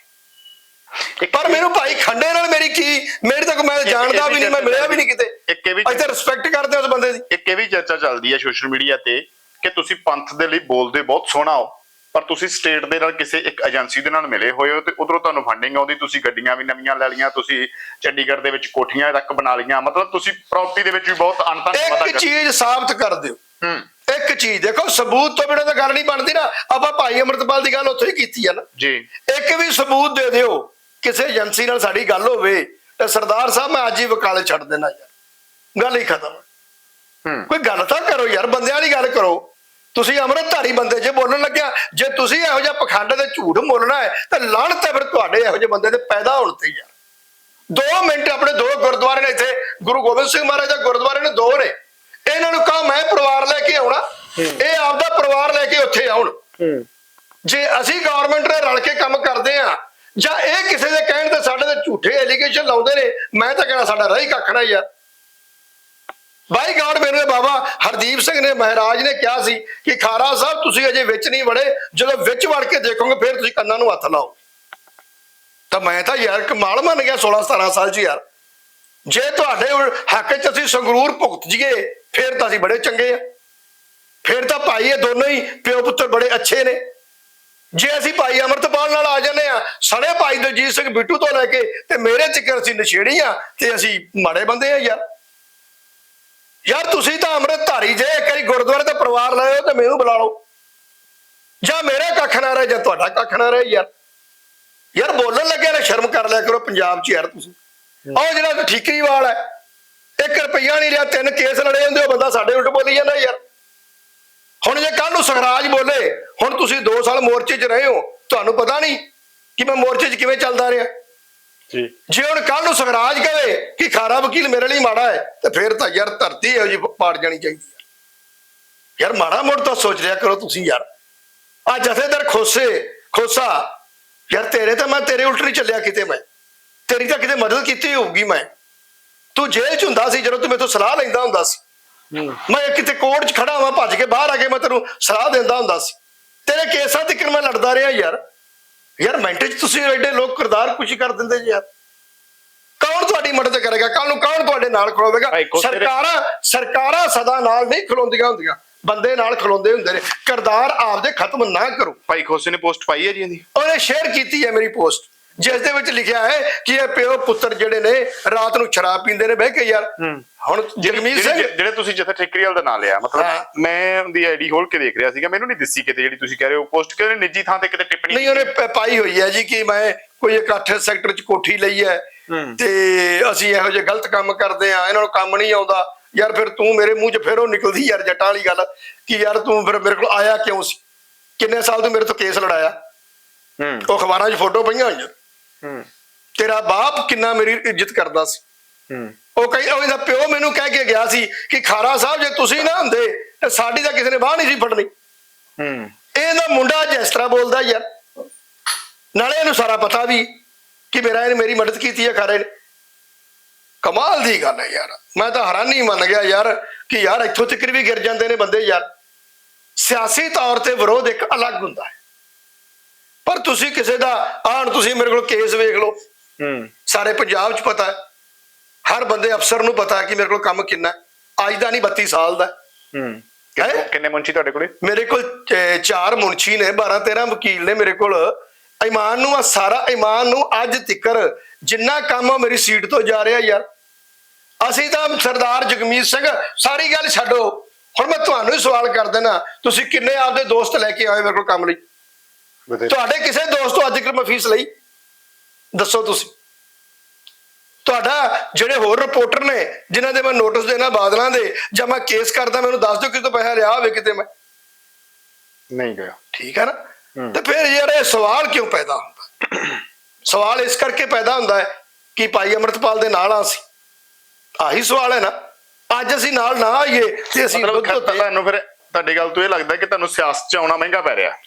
ਪਰ ਮੈਨੂੰ ਭਾਈ ਖੰਡੇ ਨਾਲ ਮੇਰੀ ਕੀ ਮੇਰੀ ਤਾਂ ਕੋਈ ਮੈਂ ਜਾਣਦਾ ਵੀ ਨਹੀਂ ਮੈਂ ਮਿਲਿਆ ਵੀ ਨਹੀਂ ਕਿਤੇ। ਇੱਕ ਇਹ ਵੀ ਅਸੀਂ ਤਾਂ ਰਿਸਪੈਕਟ ਕਰਦੇ ਹਾਂ ਉਸ ਬੰਦੇ ਦੀ। ਇੱਕ ਇਹ ਵੀ ਚਰਚਾ ਚੱਲਦੀ ਹੈ ਸੋਸ਼ਲ ਮੀਡੀਆ ਤੇ ਕਿ ਤੁਸੀਂ ਪੰਥ ਦੇ ਲਈ ਬੋਲਦੇ ਬਹੁਤ ਸੋਹਣਾ ਹੋ ਪਰ ਤੁਸੀਂ ਸਟੇਟ ਦੇ ਨਾਲ ਕਿਸੇ ਇੱਕ ਏਜੰਸੀ ਦੇ ਨਾਲ ਮਿਲੇ ਹੋਏ ਹੋ ਤੇ ਉਧਰੋਂ ਤੁਹਾਨੂੰ ਫੰਡਿੰਗ ਆਉਂਦੀ ਤੁਸੀਂ ਗੱਡੀਆਂ ਵੀ ਨਵੀਆਂ ਲੈ ਲਈਆਂ ਤੁਸੀਂ ਚੰਡੀਗੜ੍ਹ ਦੇ ਵਿੱਚ ਕੋਠੀਆਂ ਤੱਕ ਬਣਾ ਲਈਆਂ ਮਤਲਬ ਤੁਸੀਂ ਪ੍ਰਾਪਰਟੀ ਦੇ ਵਿੱਚ ਵੀ ਬਹੁਤ ਅਨਤਨ ਪਤਾ ਇੱਕ ਚੀਜ਼ ਸਾਬਤ ਕਰ ਦਿਓ। ਹੂੰ। ਇੱਕ ਚੀਜ਼ ਦੇਖੋ ਸਬੂਤ ਤੋਂ ਬਿਨਾਂ ਤਾਂ ਗੱਲ ਨਹੀਂ ਬਣਦੀ ਨਾ। ਆਪਾਂ ਭਾਈ ਅਮਰਤਪਾਲ ਦੀ ਗੱਲ ਉੱਥੇ ਹੀ ਕੀਤੀ ਆ ਨਾ। ਜੀ। ਇੱਕ ਵੀ ਸਬੂਤ ਦੇ ਦਿਓ ਕਿਸੇ ਏਜੰਸੀ ਨਾਲ ਸਾਡੀ ਗੱਲ ਹੋਵੇ ਤੇ ਸਰਦਾਰ ਸਾਹਿਬ ਮੈਂ ਅੱਜ ਹੀ ਵਕਾਲੇ ਛੱਡ ਦੇਣਾ ਯਾਰ। ਗੱਲ ਹੀ ਖਤਮ। ਹੂੰ। ਕੋਈ ਗੱਲ ਤਾਂ ਕਰੋ ਯਾਰ ਬੰਦਿਆਂ ਵਾਲੀ ਗੱਲ ਕਰੋ। ਤੁਸੀਂ ਅੰਮ੍ਰਿਤਧਾਰੀ ਬੰਦੇ ਜੇ ਬੋਲਣ ਲੱਗਿਆ ਜੇ ਤੁਸੀਂ ਇਹੋ ਜਿਹਾ ਪਖੰਡ ਤੇ ਝੂਠ ਬੋਲਣਾ ਹੈ ਤਾਂ ਲਾਹਣਤ ਹੈ ਫਿਰ ਤੁਹਾਡੇ ਇਹੋ ਜਿਹੇ ਬੰਦੇ ਦੇ ਪੈਦਾ ਹੋਣ ਤੇ ਯਾਰ। 2 ਮਿੰਟ ਆਪਣੇ ਦੋ ਗੁਰਦੁਆਰੇ ਨੇ ਇੱਥੇ ਗੁਰੂ ਗੋਬਿੰਦ ਸਿੰਘ ਮਹਾਰਾਜ ਦਾ ਗੁਰਦੁਆਰੇ ਨੇ ਦੋ ਨੇ। ਇਹਨਾਂ ਨੂੰ ਕਹੋ ਮੈਂ ਪਰਿਵਾਰ ਲੈ ਕੇ ਆਉਣਾ। ਇਹ ਆਪਦਾ ਪਰਿਵਾਰ ਲੈ ਕੇ ਉੱਥੇ ਆਉਣ। ਜੇ ਅਸੀਂ ਗਵਰਨਮੈਂਟ ਨਾਲ ਰਲ ਕੇ ਕੰਮ ਕਰਦੇ ਆ ਜਾਂ ਇਹ ਕਿਸੇ ਦੇ ਕਹਿਣ ਤੇ ਸਾਡੇ ਤੇ ਝੂਠੇ ਐਲੀਗੇਸ਼ਨ ਲਾਉਂਦੇ ਨੇ, ਮੈਂ ਤਾਂ ਕਹਿਣਾ ਸਾਡਾ ਰਹੀ ਰਾਹ ਹੀ ਕੱਖਣਾ ਯਾਰ ਬਾਈ ਗਾਡ ਮੈਨੂੰ ਬਾਬਾ ਹਰਦੀਪ ਸਿੰਘ ਨੇ, ਮਹਾਰਾਜ ਨੇ ਕਿਹਾ ਸੀ ਕਿ ਖਾਰਾ ਸਾਹਿਬ, ਤੁਸੀਂ ਅਜੇ ਵਿੱਚ ਨਹੀਂ ਵੜੇ, ਜਦੋਂ ਵਿੱਚ ਵੜ ਕੇ ਦੇਖੋਗੇ, ਫਿਰ ਤੁਸੀਂ ਕੰਨਾਂ ਨੂੰ ਹੱਥ ਲਾਓ। ਤਾਂ ਮੈਂ ਤਾਂ ਯਾਰ ਕਮਾਲ ਮੰਨ ਗਿਆ 16 17 ਸਾਲ 'ਚ ਯਾਰ। ਜੇ ਤੁਹਾਡੇ ਹੱਕ 'ਚ ਅਸੀਂ ਸੰਗਰੂਰ ਭੁਗਤ ਜੀਏ, ਫਿਰ ਤਾਂ ਅਸੀਂ ਬੜੇ ਚੰਗੇ ਆ। ਫਿਰ ਤਾਂ ਭਾਈ ਇਹ ਦੋਨੋਂ ਹੀ ਪਿਓ ਪੁੱਤਰ ਬੜੇ ਅੱਛੇ ਨੇ। ਜੇ ਅਸੀਂ ਭਾਈ ਅਮਰਤਪਾਲ ਨਾਲ ਆ ਜਾਂਦੇ ਆ ਸਣੇ ਭਾਈ ਦਲਜੀਤ ਸਿੰਘ ਬਿੱਟੂ ਤੋਂ ਲੈ ਕੇ ਤੇ ਮੇਰੇ ਚੱਕਰ ਅਸੀਂ ਨਸ਼ੇੜੀ ਆ ਤੇ ਅਸੀਂ ਮਾੜੇ ਬੰਦੇ ਆ ਯਾਰ। ਯਾਰ ਤੁਸੀਂ ਤਾਂ ਅੰਮ੍ਰਿਤਧਾਰੀ ਜੇ, ਇੱਕ ਵਾਰੀ ਗੁਰਦੁਆਰੇ ਦਾ ਪਰਿਵਾਰ ਲਾਇਓ ਤੇ ਮੈਨੂੰ ਬੁਲਾ ਲਓ। ਜਾਂ ਮੇਰਾ ਕੱਖ ਨਾ ਰਹੇ ਜਾਂ ਤੁਹਾਡਾ ਕੱਖ ਨਾ ਰਹੇ ਯਾਰ। ਯਾਰ ਬੋਲਣ ਲੱਗਿਆ ਨਾ, ਸ਼ਰਮ ਕਰ ਲਿਆ ਕਰੋ ਪੰਜਾਬ 'ਚ ਯਾਰ ਤੁਸੀਂ। ਉਹ ਜਿਹੜਾ ਠੀਕਰੀਵਾਲ ਹੈ 1 ਰੁਪਈਆ ਨਹੀਂ ਲਿਆ, ਤਿੰਨ ਕੇਸ ਲੜੇ ਹੁੰਦੇ, ਉਹ ਬੰਦਾ ਸਾਡੇ ਉਲਟ ਬੋਲੀ ਜਾਂਦਾ ਯਾਰ। ਹੁਣ ਜੇ ਕੱਲ ਨੂੰ ਸਖਰਾਜ ਬੋਲੇ ਹੁਣ ਤੁਸੀਂ 2 ਸਾਲ ਮੋਰਚੇ 'ਚ ਰਹੇ ਹੋ ਤੁਹਾਨੂੰ ਪਤਾ ਨਹੀਂ ਕਿ ਮੈਂ ਮੋਰਚੇ 'ਚ ਕਿਵੇਂ ਚੱਲਦਾ ਰਿਹਾ। ਜੀ। ਜੇ ਹੁਣ ਕੱਲ ਨੂੰ ਸਖਰਾਜ ਕਵੇ ਕਿ ਖਾਰਾ ਵਕੀਲ ਮੇਰੇ ਲਈ ਮਾੜਾ ਹੈ ਤੇ ਫਿਰ ਤਾਂ ਯਾਰ ਧਰਤੀ ਇਹੋ ਜਿਹੀ ਪਾੜ ਜਾਣੀ ਚਾਹੀਦੀ ਹੈ। ਯਾਰ ਮਾੜਾ ਮੋੜ ਤਾਂ ਸੋਚ ਲਿਆ ਕਰੋ ਤੁਸੀਂ ਯਾਰ। ਆ ਜਥੇਦਾਰ ਖੋਸੇ ਖੋਸਾ ਯਾਰ ਤੇਰੇ ਤਾਂ ਮੈਂ ਤੇਰੇ ਉਲਟ ਨਹੀਂ ਚੱਲਿਆ ਕਿਤੇ ਮੈਂ। ਤੇਰੀ ਤਾਂ ਕਿਤੇ ਮਦਦ ਕੀਤੀ ਹੋਊਗੀ ਮੈਂ। ਤੂੰ ਜੇਲ੍ਹ ਚ ਹੁੰਦਾ ਸੀ ਜਦੋਂ ਤੂੰ ਮੇਥੋਂ ਸਲਾਹ ਲੈਂਦਾ ਹੁੰਦਾ ਸੀ। ਮੈਂ ਕਿਤੇ ਕੋਰਟ 'ਚ ਖੜਾ ਹਾਂ ਭੱਜ ਕੇ ਬਾਹਰ ਆ ਕੇ ਮੈਂ ਤੈਨੂੰ ਸਲਾਹ ਦਿੰਦਾ ਹੁੰਦਾ ਸੀ। ਤੇਰੇ ਕੇਸਾਂ ਤੱਕ ਮੈਂ ਲੜਦਾ ਰਿਹਾ ਯਾਰ। ਯਾਰ ਮਿੰਟ 'ਚ ਤੁਸੀਂ ਐਡੇ ਲੋਕ ਕਿਰਦਾਰ ਖੁਸ਼ੀ ਕਰ ਦਿੰਦੇ ਜੀ ਯਾਰ। ਕੌਣ ਤੁਹਾਡੀ ਮਦਦ ਕਰੇਗਾ? ਕੱਲ ਨੂੰ ਕੌਣ ਤੁਹਾਡੇ ਨਾਲ ਤੇਰੇ- ਸਰਕਾਰਾਂ ਸਰਕਾਰਾਂ ਸਦਾ ਨਾਲ ਨਹੀਂ ਖਲੋਂਦੀਆਂ ਹੁੰਦੀਆਂ। ਬੰਦੇ ਨਾਲ ਖਲੋਂਦੇ ਹੁੰਦੇ ਨੇ। ਕਿਰਦਾਰ ਆਪਦੇ ਖਤਮ ਨਾ ਕਰੋ। ਭਾਈ ਖੋਸੇ ਨੇ ਪੋਸਟ ਪਾਈ ਹੈ ਜੀ ਇਹਦੀ। ਉਹਨੇ ਸ਼ੇਅਰ ਕੀਤੀ ਹੈ ਮੇਰੀ ਪੋਸਟ। ਜਿਸ ਦੇ ਵਿੱਚ ਲਿਖਿਆ ਹੈ ਕਿ ਇਹ ਪਿਓ ਪੁੱਤਰ ਜਿਹੜੇ ਨੇ ਰਾਤ ਨੂੰ ਸ਼ਰਾਬ ਪੀਂਦੇ ਨੇ ਬਹਿ ਕੇ ਯਾਰ। ਹੁਣ ਜਗਮੀਤ ਸਿੰਘ ਜਿਹੜੇ ਤੁਸੀਂ ਜਿੱਥੇ ਠੇਕਰੀਵਾਲ ਦਾ ਨਾਂ ਲਿਆ। ਮਤਲਬ ਮੈਂ ਉਹਦੀ ਆਈਡੀ ਖੋਲ ਕੇ ਦੇਖ ਰਿਹਾ ਸੀਗਾ ਮੈਨੂੰ ਨਹੀਂ ਦਿੱਸੀ ਕਿਤੇ ਜਿਹੜੀ ਤੁਸੀਂ ਕਹਿ ਰਹੇ ਹੋ ਪੋਸਟ ਕਿਹਨੇ ਨਿੱਜੀ ਥਾਂ ਤੇ ਕਿਤੇ ਟਿੱਪਣੀ ਨਹੀਂ ਉਹਨੇ ਪਾਈ ਹੋਈ ਹੈ ਜੀ ਕਿ ਮੈਂ ਕੋਈ ਇੱਕ ਅੱਠ ਸੈਕਟਰ ਚ ਕੋਠੀ ਲਈ ਹੈ। ਤੇ ਅਸੀਂ ਇਹੋ ਜਿਹੇ ਗਲਤ ਕੰਮ ਕਰਦੇ ਆ ਇਹਨਾਂ ਨੂੰ ਕੰਮ ਨਹੀਂ ਆਉਂਦਾ। ਯਾਰ ਫਿਰ ਤੂੰ ਮੇਰੇ ਮੂੰਹ 'ਚ ਫਿਰ ਉਹ ਨਿਕਲਦੀ ਯਾਰ ਜੱਟਾਂ ਵਾਲੀ ਗੱਲ ਕਿ ਯਾਰ ਤੂੰ ਫਿਰ ਮੇਰੇ ਕੋਲ ਆਇਆ ਕਿਉਂ ਸੀ? ਕਿੰਨੇ ਸਾਲ ਤੂੰ ਮੇਰੇ ਤੋਂ ਕੇਸ ਲੜਾਇਆ? ਹੂੰ। ਉਹ ਅਖਬਾਰਾਂ 'ਚ ਫੋਟੋ ਪਈਆਂ ਹੋਈਆਂ। ਤੇਰਾ ਬਾਪ ਕਿੰਨਾ ਮੇਰੀ ਇੱਜ਼ਤ ਕਰਦਾ ਸੀ। ਹੂੰ। ਉਹ ਕਹੀ ਉਹ ਇਹਦਾ ਪਿਓ ਮੈਨੂੰ ਕਹਿ ਕੇ ਗਿਆ ਸੀ ਕਿ ਖਾਰਾ ਸਾਹਿਬ ਜੇ ਤੁਸੀਂ ਨਾ ਹੁੰਦੇ ਤੇ ਸਾਡੀ ਤਾਂ ਕਿਸੇ ਨੇ ਬਾਹ ਨਹੀਂ ਸੀ ਫੜਨੀ। ਹੂੰ। ਇਹਦਾ ਮੁੰਡਾ ਅੱਜ ਇਸ ਤਰ੍ਹਾਂ ਬੋਲਦਾ ਯਾਰ ਨਾਲੇ ਇਹਨੂੰ ਸਾਰਾ ਪਤਾ ਵੀ ਕਿ ਮੇਰਾ ਇਹਨੇ ਮੇਰੀ ਮਦਦ ਕੀਤੀ ਹੈ ਖਾਰੇ ਨੇ। ਕਮਾਲ ਦੀ ਗੱਲ ਹੈ ਯਾਰ। ਮੈਂ ਤਾਂ ਹੈਰਾਨੀ ਮੰਨ ਗਿਆ ਯਾਰ ਕਿ ਯਾਰ ਇੱਥੋਂ ਤੱਕ ਵੀ ਗਿਰ ਜਾਂਦੇ ਨੇ ਬੰਦੇ ਯਾਰ। ਸਿਆਸੀ ਤੌਰ ਤੇ ਵਿਰੋਧ ਇੱਕ ਅਲੱਗ ਹੁੰਦਾ ਹੈ। ਪਰ ਤੁਸੀਂ ਕਿਸੇ ਦਾ ਆਣ ਤੁਸੀਂ ਮੇਰੇ ਕੋਲ ਕੇਸ ਵੇਖ ਲਓ। ਹੂੰ। ਸਾਰੇ ਪੰਜਾਬ 'ਚ ਪਤਾ ਹੈ। ਹਰ ਬੰਦੇ ਅਫਸਰ ਨੂੰ ਪਤਾ ਹੈ ਕਿ ਮੇਰੇ ਕੋਲ ਕੰਮ ਕਿੰਨਾ ਹੈ। ਅੱਜ ਦਾ ਨਹੀਂ 32 ਸਾਲ ਦਾ ਹੂੰ। ਕਿੰਨੇ- ਮੁੰਚੀ ਤੁਹਾਡੇ ਕੋਲੇ? ਮੇਰੇ ਕੋਲ ਚਾਰ ਮੁਨਸ਼ੀ ਨੇ 12 13 ਵਕੀਲ ਨੇ ਮੇਰੇ ਕੋਲ। ਇਮਾਨ ਨੂੰ ਆ ਸਾਰਾ ਇਮਾਨ ਨੂੰ ਅੱਜ ਤਿੱਕਰ। ਜਿੰਨਾ ਕੰਮ ਮੇਰੀ ਸੀਟ ਤੋਂ ਜਾ ਰਿਹਾ ਯਾਰ। ਅਸੀਂ ਤਾਂ ਸਰਦਾਰ ਜਗਮੀਤ ਸਿੰਘ ਸਾਰੀ ਗੱਲ ਛੱਡੋ। ਹੁਣ ਮੈਂ ਤੁਹਾਨੂੰ ਹੀ ਸਵਾਲ ਕਰ ਦੇਣਾ ਤੁਸੀਂ ਕਿੰਨੇ ਆਪਦੇ ਦੋਸਤ ਲੈ ਕੇ ਆਏ ਮੇਰੇ ਕੋਲ ਕੰਮ ਲਈ? ਤੁਹਾਡੇ ਕਿਸੇ ਦੋਸਤ ਤੋਂ ਅੱਜ ਤੱਕ ਮੈਂ ਫੀਸ ਲਈ। ਦੱਸੋ ਤੁਸੀਂ। ਤੁਹਾਡਾ ਜਿਹੜੇ ਹੋਰ ਰਿਪੋਰਟਰ ਨੇ ਜਿਨ੍ਹਾਂ ਦੇ ਮੈਂ ਨੋਟਿਸ ਦੇਣਾ ਬਾਦਲਾਂ ਦੇ ਜਾਂ ਮੈਂ ਕੇਸ ਕਰਦਾ ਮੈਨੂੰ ਦੱਸ ਦਿਓ ਕਿਤੋਂ ਪੈਸਾ ਲਿਆ ਹੋਵੇ ਕਿਤੇ ਮੈਂ। ਨਹੀਂ ਗਿਆ। ਠੀਕ ਹੈ ਨਾ? ਤੇ ਫਿਰ ਇਹ ਸਵਾਲ ਕਿਉਂ ਪੈਦਾ ਹੁੰਦਾ? ਸਵਾਲ ਇਸ ਕਰਕੇ ਪੈਦਾ ਹੁੰਦਾ ਹੈ ਕਿ ਭਾਈ ਅਮਰਤਪਾਲ ਦੇ ਨਾਲ ਆ ਸੀ। ਆਹੀ ਸਵਾਲ ਹੈ ਨਾ। ਅੱਜ ਅਸੀਂ ਨਾਲ ਨਾ ਆਈਏ ਤੇ ਅਸੀਂ ਤੁਹਾਨੂੰ ਫਿਰ ਤੁਹਾਡੀ ਗੱਲ ਤੋਂ ਇਹ ਲੱਗਦਾ ਕਿ ਤੁਹਾਨੂੰ ਸਿਆਸਤ ਚ ਆਉਣਾ ਮਹਿੰਗਾ ਪੈ ਰਿਹਾ।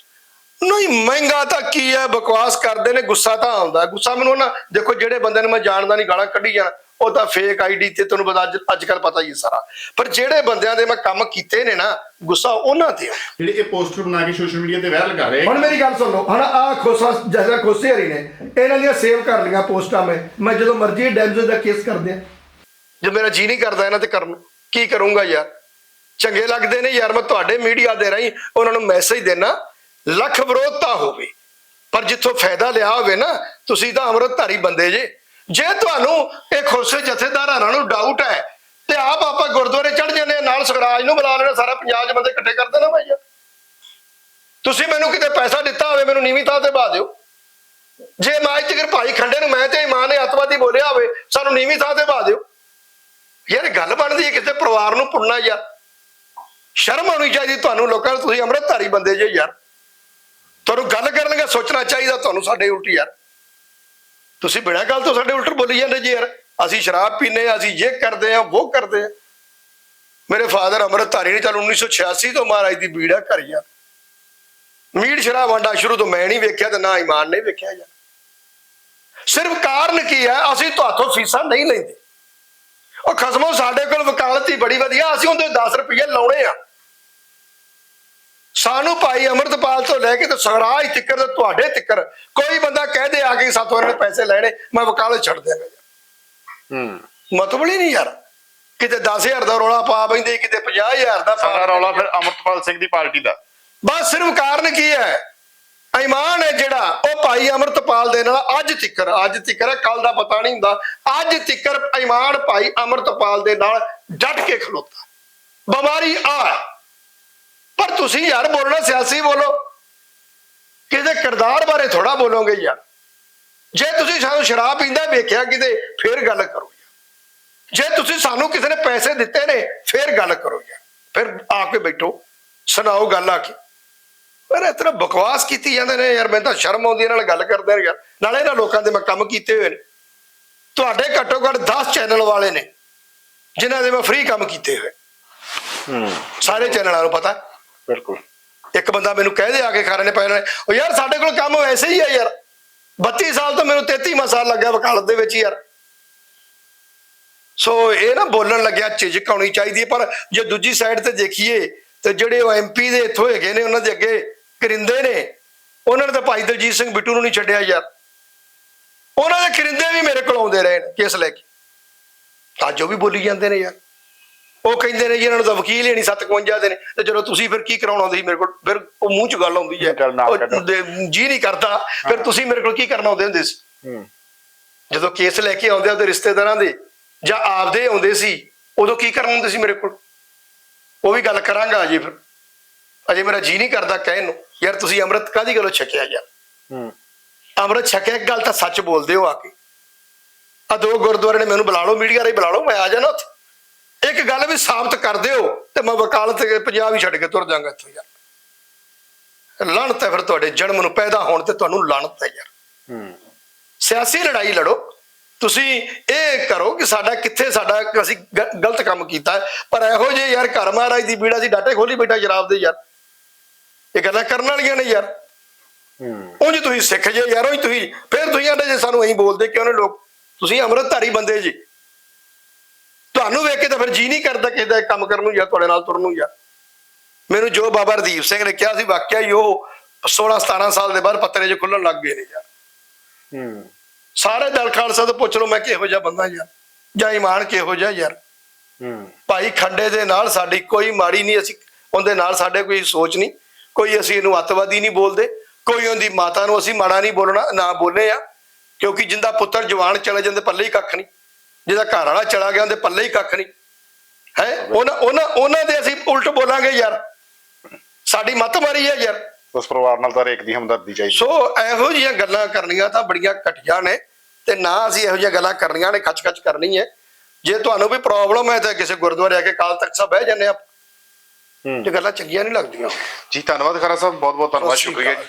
ਨਹੀਂ ਮਹਿੰਗਾ ਤਾਂ ਕੀ ਹੈ ਬਕਵਾਸ ਕਰਦੇ ਨੇ ਗੁੱਸਾ ਤਾਂ ਆਉਂਦਾ। ਗੁੱਸਾ ਮੈਨੂੰ ਨਾ ਦੇਖੋ ਜਿਹੜੇ ਬੰਦੇ ਨੂੰ ਮੈਂ ਜਾਣਦਾ ਨਹੀਂ ਗਾਲਾਂ ਕੱਢੀ ਜਾਣਾ ਉਹ ਤਾਂ ਫੇਕ ਆਈਡੀ ਤੇ ਤੁਹਾਨੂੰ ਪਤਾ ਅੱਜ ਕੱਲ ਪਤਾ ਹੀ ਹੈ ਸਾਰਾ। ਪਰ ਜਿਹੜੇ ਬੰਦਿਆਂ ਦੇ ਮੈਂ ਕੰਮ ਕੀਤੇ ਨੇ ਨਾ ਗੁੱਸਾ ਉਹਨਾਂ ਤੇ ਜਿਹੜੇ ਇਹ ਪੋਸਟਰ ਬਣਾ ਕੇ ਸੋਸ਼ਲ ਮੀਡੀਆ ਤੇ ਵਾਇਰਲ ਕਰ ਰਹੇ ਹੁਣ ਮੇਰੀ ਗੱਲ ਸੁਣ ਲਓ ਹੁਣ ਆ ਖੋਸਾ ਜਸਾ ਖੋਸੇ ਹਰੀ ਨੇ ਇਹਨਾਂ ਦੀਆਂ ਸੇਵ ਕਰ ਲਈਆਂ ਪੋਸਟਾਂ ਮੈਂ। ਮੈਂ ਜਦੋਂ ਮਰਜ਼ੀ ਡੈਮੇਜ ਦਾ ਕੇਸ ਕਰਦੇ ਆ। ਜੇ ਮੇਰਾ ਜੀ ਨਹੀਂ ਕਰਦਾ ਇਹਨਾਂ ਤੇ ਕਰਨ ਨੂੰ ਕੀ ਕਰੂੰਗਾ ਯਾਰ? ਚੰਗੇ ਲੱਗਦੇ ਨੇ ਯਾਰ ਮੈਂ ਤੁਹਾਡੇ ਮੀਡੀਆ ਦੇ ਰਾਹੀਂ ਉਹਨਾਂ ਨੂੰ ਮੈਸੇਜ ਦੇਣਾ ਲੱਖ ਵਿਰੋਧਤਾ ਹੋਵੇ। ਪਰ ਜਿੱਥੋਂ ਫਾਇਦਾ ਲਿਆ ਹੋਵੇ ਨਾ, ਤੁਸੀਂ ਤਾਂ ਅੰਮ੍ਰਿਤਧਾਰੀ ਬੰਦੇ ਜੇ। ਜੇ ਤੁਹਾਨੂੰ ਇਹ ਖੁਰਸੇ ਜਥੇਦਾਰਾਂ ਨੂੰ ਡਾਊਟ ਹੈ, ਤੇ ਆਪ ਆਪਾਂ ਗੁਰਦੁਆਰੇ ਚੜ ਜਾਂਦੇ ਨਾਲ ਸਗਰਾਜ ਨੂੰ ਬੁਲਾ ਲੈਣਾ, ਸਾਰਾ ਪੰਜਾਬ 'ਚ ਬੰਦੇ ਇਕੱਠੇ ਕਰ ਦੇਣਾ ਭਾਈ। ਯਾਰ ਤੁਸੀਂ ਮੈਨੂੰ ਕਿਤੇ ਪੈਸਾ ਦਿੱਤਾ ਹੋਵੇ, ਮੈਨੂੰ ਨੀਵੀਂ ਥਾਂ ਤੇ ਬਾ ਦਿਓ। ਜੇ ਮੈਂ ਅੱਜ ਭਾਈ ਖੰਡੇ ਨੂੰ, ਮੈਂ ਤੇ ਇਮਾਨ ਨੇ ਅਤਵਾਦੀ ਬੋਲਿਆ ਹੋਵੇ, ਸਾਨੂੰ ਨੀਵੀਂ ਥਾਂ ਤੇ ਬਾ ਦਿਓ। ਯਾਰ ਗੱਲ ਬਣਦੀ ਹੈ ਕਿਸੇ ਪਰਿਵਾਰ ਨੂੰ ਪੁੰਨਾ ਯਾਰ। ਸ਼ਰਮ ਆਉਣੀ ਚਾਹੀਦੀ ਤੁਹਾਨੂੰ ਲੋਕਾਂ ਨੂੰ, ਤੁਸੀਂ ਅੰਮ੍ਰਿਤਧਾਰੀ ਬੰਦੇ ਜੇ ਯਾਰ। ਤੁਹਾਨੂੰ ਗੱਲ ਕਰਨ ਲੱਗਾ ਸੋਚਣਾ ਚਾਹੀਦਾ ਤੁਹਾਨੂੰ ਸਾਡੇ ਉਲਟ ਯਾਰ। ਤੁਸੀਂ ਬਿਨਾਂ ਗੱਲ ਤੋਂ ਸਾਡੇ ਉਲਟ ਬੋਲੀ ਜਾਂਦੇ ਜੀ ਯਾਰ। ਅਸੀਂ ਸ਼ਰਾਬ ਪੀਨੇ ਆ ਅਸੀਂ ਇਹ ਕਰਦੇ ਆ ਉਹ ਕਰਦੇ ਆ ਮੇਰੇ ਫਾਦਰ ਅੰਮ੍ਰਿਤਧਾਰੀ ਨੇ ਚੱਲ 1986 ਤੋਂ ਮਹਾਰਾਜ ਦੀ ਬੀੜਾ ਘਰ ਯਾਰ। ਮੀਟ ਸ਼ਰਾਬ ਵੰਡਾ ਸ਼ੁਰੂ ਤੋਂ ਮੈਂ ਨਹੀਂ ਵੇਖਿਆ ਤੇ ਨਾ ਇਮਾਨ ਨੇ ਵੇਖਿਆ ਯਾਰ। ਸਿਰਫ ਕਾਰਨ ਕੀ ਹੈ ਅਸੀਂ ਤੁਹਾਥੋਂ ਫੀਸਾਂ ਨਹੀਂ ਲੈਂਦੇ। ਉਹ ਖਸਮੋ ਸਾਡੇ ਕੋਲ ਵਕਾਲਤ ਹੀ ਬੜੀ ਵਧੀਆ, ਅਸੀਂ ਉਹਦੇ 10 ਰੁਪਏ ਲਾਉਣੇ ਆ। ਸਾਨੂੰ ਭਾਈ ਅਮਰਤਪਾਲ ਤੋਂ ਲੈ ਕੇ ਤੇ ਸਗਰਾਜ ਤਿੱਕਰ ਤੇ ਤੁਹਾਡੇ ਤਿੱਕਰ ਕੋਈ ਬੰਦਾ ਕਹਿ ਦੇ ਆ ਕੇ ਸਾਥੋਂ ਇਹਨਾਂ ਨੇ ਪੈਸੇ ਲੈਣੇ ਮੈਂ ਵਕਾਲਤ ਛੱਡ ਦਿਆਂਗਾ। ਹੂੰ। ਮਤਲਬ ਨਹੀਂ ਯਾਰ। ਕਿਤੇ 10000 ਦਾ ਰੌਲਾ ਪਾ ਬੈਂਦੇ ਕਿਤੇ 50000 ਦਾ ਸਾਰਾ ਰੌਲਾ ਫਿਰ ਅਮਰਤਪਾਲ ਸਿੰਘ ਦੀ ਪਾਰਟੀ ਦਾ। ਬਸ ਸਿਰਫ ਕਾਰਨ ਕੀ ਹੈ? ਇਮਾਨ ਹੈ ਜਿਹੜਾ ਉਹ ਭਾਈ ਅਮਰਤਪਾਲ ਦੇ ਨਾਲ ਅੱਜ ਤਿੱਕਰ ਅੱਜ ਤਿੱਕਰ ਹੈ ਕੱਲ ਦਾ ਪਤਾ ਨਹੀਂ ਹੁੰਦਾ। ਅੱਜ ਤਿੱਕਰ ਇਮਾਨ ਭਾਈ ਅਮਰਤਪਾਲ ਦੇ ਨਾਲ ਡਟ ਕੇ ਖਲੋਤਾ। ਬਿਮਾਰੀ ਆ। ਪਰ ਤੁਸੀਂ ਯਾਰ ਬੋਲਣਾ ਸਿਆਸੀ ਬੋਲੋ। ਕਿਤੇ ਕਿਰਦਾਰ ਬਾਰੇ ਥੋੜਾ ਬੋਲੋਗੇ ਯਾਰ। ਜੇ ਤੁਸੀਂ ਸਾਨੂੰ ਸ਼ਰਾਬ ਪੀਂਦਾ ਵੇਖਿਆ ਕਿਤੇ ਫੇਰ ਗੱਲ ਕਰੋ ਜੇ ਤੁਸੀਂ ਸਾਨੂੰ ਕਿਸੇ ਨੇ ਪੈਸੇ ਦਿੱਤੇ ਨੇ ਫਿਰ ਗੱਲ ਕਰੋ ਯਾਰ। ਫਿਰ ਆ ਕੇ ਬੈਠੋ ਸੁਣਾਓ ਗੱਲ ਆ ਕੇ। ਪਰ ਇਸ ਤਰ੍ਹਾਂ ਬਕਵਾਸ ਕੀਤੀ ਜਾਂਦੇ ਨੇ ਯਾਰ ਮੈਨੂੰ ਤਾਂ ਸ਼ਰਮ ਆਉਂਦੀ ਇਹਨਾਂ ਨਾਲ ਗੱਲ ਕਰਦੇ ਨੇ ਯਾਰ। ਨਾਲੇ ਇਹਨਾਂ ਲੋਕਾਂ ਦੇ ਮੈਂ ਕੰਮ ਕੀਤੇ ਹੋਏ ਨੇ। ਤੁਹਾਡੇ ਘੱਟੋ ਘੱਟ 10 ਚੈਨਲ ਵਾਲੇ ਨੇ ਜਿਨ੍ਹਾਂ ਦੇ ਮੈਂ ਫ੍ਰੀ ਕੰਮ ਕੀਤੇ ਹੋਏ। ਹੂੰ। ਸਾਰੇ ਚੈਨਲਾਂ ਨੂੰ ਪਤਾ। ਬਿਲਕੁਲ। ਇੱਕ ਬੰਦਾ ਮੈਨੂੰ ਕਹਿ ਦੇ ਆ ਕੇ ਖਾਰੇ ਨੇ ਪੈ ਨੇ ਉਹ ਯਾਰ ਸਾਡੇ ਕੋਲ ਕੰਮ ਵੈਸੇ ਹੀ ਆ ਯਾਰ। 32 ਸਾਲ ਤੋਂ ਮੈਨੂੰ 33 ਸਾਲ ਲੱਗਿਆ ਵਕਾਲਤ ਦੇ ਵਿੱਚ ਯਾਰ। ਸੋ ਇਹ ਨਾ ਬੋਲਣ ਲੱਗਿਆ ਝਿਜਕ ਆਉਣੀ ਚਾਹੀਦੀ ਹੈ। ਪਰ ਜੇ ਦੂਜੀ ਸਾਈਡ ਤੇ ਦੇਖੀਏ, ਤੇ ਜਿਹੜੇ ਉਹ ਐਮਪੀ ਦੇ ਇੱਥੋਂ ਹੈਗੇ ਨੇ, ਉਹਨਾਂ ਦੇ ਅੱਗੇ ਕਰਿੰਦੇ ਨੇ, ਉਹਨਾਂ ਨੇ ਤਾਂ ਭਾਈ ਦਲਜੀਤ ਸਿੰਘ ਬਿੱਟੂ ਨੂੰ ਨਹੀਂ ਛੱਡਿਆ ਯਾਰ। ਉਹਨਾਂ ਦੇ ਕਰਿੰਦੇ ਵੀ ਮੇਰੇ ਕੋਲ ਆਉਂਦੇ ਰਹੇ ਨੇ, ਕੇਸ ਲੈ ਕੇ। ਅੱਜ ਉਹ ਵੀ ਬੋਲੀ ਜਾਂਦੇ ਨੇ ਯਾਰ। ਉਹ ਕਹਿੰਦੇ ਨੇ ਜੀ ਇਹਨਾਂ ਨੂੰ ਤਾਂ ਵਕੀਲ ਹੀ ਨਹੀਂ 57 ਦੇ ਨੇ। ਤੇ ਚਲੋ ਤੁਸੀਂ ਫਿਰ ਕੀ ਕਰਾਉਣਾ ਆਉਂਦੇ ਸੀ ਮੇਰੇ ਕੋਲ? ਫਿਰ ਉਹ ਮੂੰਹ ਚ ਗੱਲ ਆਉਂਦੀ ਹੈ। ਜੀ ਨਹੀਂ ਕਰਦਾ। ਫਿਰ ਤੁਸੀਂ ਮੇਰੇ ਕੋਲ ਕੀ ਕਰਨਾ ਆਉਂਦੇ ਹੁੰਦੇ ਸੀ? ਜਦੋਂ ਕੇਸ ਲੈ ਕੇ ਆਉਂਦੇ ਉਹਦੇ ਰਿਸ਼ਤੇਦਾਰਾਂ ਦੇ ਜਾਂ ਆਪਦੇ ਆਉਂਦੇ ਸੀ ਉਦੋਂ ਕੀ ਕਰਨ ਹੁੰਦੇ ਸੀ ਮੇਰੇ ਕੋਲ? ਉਹ ਵੀ ਗੱਲ ਕਰਾਂਗਾ ਅਜੇ ਫਿਰ। ਅਜੇ ਮੇਰਾ ਜੀ ਨਹੀਂ ਕਰਦਾ ਕਹਿਣ ਨੂੰ। ਯਾਰ ਤੁਸੀਂ ਅੰਮ੍ਰਿਤ ਕਾਦੀ ਗੱਲੋਂ ਛਕਿਆ ਯਾਰ? ਹੂੰ। ਅੰਮ੍ਰਿਤ ਛਕਿਆ ਇੱਕ ਗੱਲ ਤਾਂ ਸੱਚ ਬੋਲਦੇ ਹੋ ਆ ਕੇ। ਆ ਦੋ ਗੁਰਦੁਆਰੇ ਨੇ ਮੈਨੂੰ ਬੁਲਾ ਲਓ ਮੀਡੀਆ ਰਾਹੀਂ ਬੁਲਾ ਲਓ ਮੈਂ ਆ ਜਾਣਾ ਉੱਥੇ। ਇੱਕ ਗੱਲ ਵੀ ਸਾਬਤ ਕਰ ਦਿਓ ਤੇ ਮੈਂ ਵਕਾਲਤ ਪੰਜਾਬ ਹੀ ਛੱਡ ਕੇ ਤੁਰ ਜਾਵਾਂਗਾ ਇੱਥੋਂ ਯਾਰ। ਲਾਹਨਤ ਹੈ ਫਿਰ ਤੁਹਾਡੇ ਜਨਮ ਨੂੰ ਪੈਦਾ ਹੋਣ ਤੇ ਤੁਹਾਨੂੰ ਲਾਹਨਤ ਹੈ ਯਾਰ। ਹੂੰ। ਸਿਆਸੀ ਲੜਾਈ ਲੜੋ। ਤੁਸੀਂ ਇਹ ਕਰੋ ਕਿ ਸਾਡਾ ਕਿੱਥੇ ਸਾਡਾ ਅਸੀਂ ਗਲਤ ਕੰਮ ਕੀਤਾ। ਪਰ ਇਹੋ ਜਿਹੇ ਯਾਰ ਘਰ ਮਹਾਰਾਜ ਦੀ ਬੀੜਾ ਸੀ ਡਾਟੇ ਖੋਲੀ ਬੈਠਾ ਜਰਾਬ ਦੇ ਯਾਰ। ਇਹ ਗੱਲਾਂ ਕਰਨ ਵਾਲੀਆਂ ਨੇ ਯਾਰ। ਹੂੰ। ਉਂਝ ਤੁਸੀਂ ਸਿੱਖ ਜੇ ਯਾਰ ਉਂਝ ਤੁਸੀਂ ਫਿਰ ਤੁਸੀਂ ਆਂਦੇ ਜੇ ਸਾਨੂੰ ਐਂ ਬੋਲਦੇ ਕਿਉਂ ਨੇ ਲੋਕ? ਤੁਸੀਂ ਅੰਮ੍ਰਿਤਧਾਰੀ ਬੰਦੇ ਜੀ। ਤੁਹਾਨੂੰ ਵੇਖ ਕੇ ਤਾਂ ਫਿਰ ਜੀ ਨਹੀਂ ਕਰਦਾ ਕਿਸੇ ਦਾ ਕੰਮ ਕਰਨ ਨੂੰ ਜਾਂ ਤੁਹਾਡੇ ਨਾਲ ਤੁਰਨ ਨੂੰ ਯਾਰ ਮੈਨੂੰ ਜੋ ਬਾਬਾ ਰਦੀਪ ਸਿੰਘ ਨੇ ਕਿਹਾ ਸੀ ਵਾਕਿਆ ਹੀ ਉਹ 16 17 ਸਾਲ ਦੇ ਬਾਅਦ ਪੱਤਰੇ 'ਚ ਖੁੱਲਣ ਲੱਗ ਗਏ ਨੇ ਯਾਰ। ਹੂੰ। ਸਾਰੇ ਦਲ ਖਾਲਸਾ ਤੋਂ ਪੁੱਛ ਲਓ ਮੈਂ ਕਿਹੋ ਜਿਹਾ ਬੰਦਾ ਯਾਰ? ਜਾਂ ਇਮਾਨ ਕਿਹੋ ਜਿਹਾ ਯਾਰ? ਹੂੰ। ਭਾਈ ਖੰਡੇ ਦੇ ਨਾਲ ਸਾਡੀ ਕੋਈ ਮਾੜੀ ਨਹੀਂ ਅਸੀਂ ਉਹਦੇ ਨਾਲ ਸਾਡੇ ਕੋਈ ਸੋਚ ਨਹੀਂ। ਕੋਈ ਅਸੀਂ ਇਹਨੂੰ ਅੱਤਵਾਦੀ ਨਹੀਂ ਬੋਲਦੇ ਕੋਈ ਉਹਦੀ ਮਾਤਾ ਨੂੰ ਅਸੀਂ ਮਾੜਾ ਨਹੀਂ ਬੋਲਣਾ ਨਾ ਬੋਲੇ ਆ। ਕਿਉਂਕਿ ਜਿੰਦਾ ਪੁੱਤਰ ਜਵਾਨ ਚਲੇ ਜਾਂਦੇ ਪੱਲੇ ਹੀ ਕੱਖ ਨਹੀਂ। ਜਿਹਦਾ ਘਰ ਵਾਲਾ ਚਲਾ ਗਿਆ ਉਹਦੇ ਪੱਲੇ ਹੀ ਕੱਖ ਨਹੀਂ। ਹੈ? ਉਹਨਾਂ ਉਹਨਾਂ ਉਹਨਾਂ ਦੇ ਅਸੀਂ ਉਲਟ ਬੋਲਾਂਗੇ ਯਾਰ। ਸਾਡੀ ਮੱਤ ਮਾਰੀ ਹੈ ਯਾਰ। ਉਸ ਪਰਿਵਾਰ ਨਾਲ ਤਾਂ ਰੇਕ ਦੀ ਹਮਦਰਦੀ ਚਾਹੀਦੀ। ਸੋ ਇਹੋ ਜਿਹੀਆਂ ਗੱਲਾਂ ਕਰਨੀਆਂ ਤਾਂ ਬੜੀਆਂ ਘਟੀਆਂ ਨੇ ਤੇ ਨਾ ਅਸੀਂ ਇਹੋ ਜਿਹੀਆਂ ਗੱਲਾਂ ਕਰਨੀਆਂ ਨੇ ਖਚ-ਖਚ ਕਰਨੀ ਹੈ। ਜੇ ਤੁਹਾਨੂੰ ਵੀ ਪ੍ਰੋਬਲਮ ਹੈ ਤਾਂ ਕਿਸੇ ਗੁਰਦੁਆਰੇ ਆ ਕੇ ਕਾਲ ਤੱਕ ਸਭ ਬਹਿ ਜਾਂਦੇ ਆ। ਹੂੰ। ਇਹ ਗੱਲਾਂ ਚੰਗੀਆਂ ਨਹੀਂ ਲੱਗਦੀਆਂ। ਜੀ ਧੰਨਵਾਦ ਖਰਾ ਸਾਹਿਬ ਬਹੁਤ ਬਹੁਤ ਧੰਨਵਾਦ ਸ਼ੁਕਰੀਆ। ਜੀ।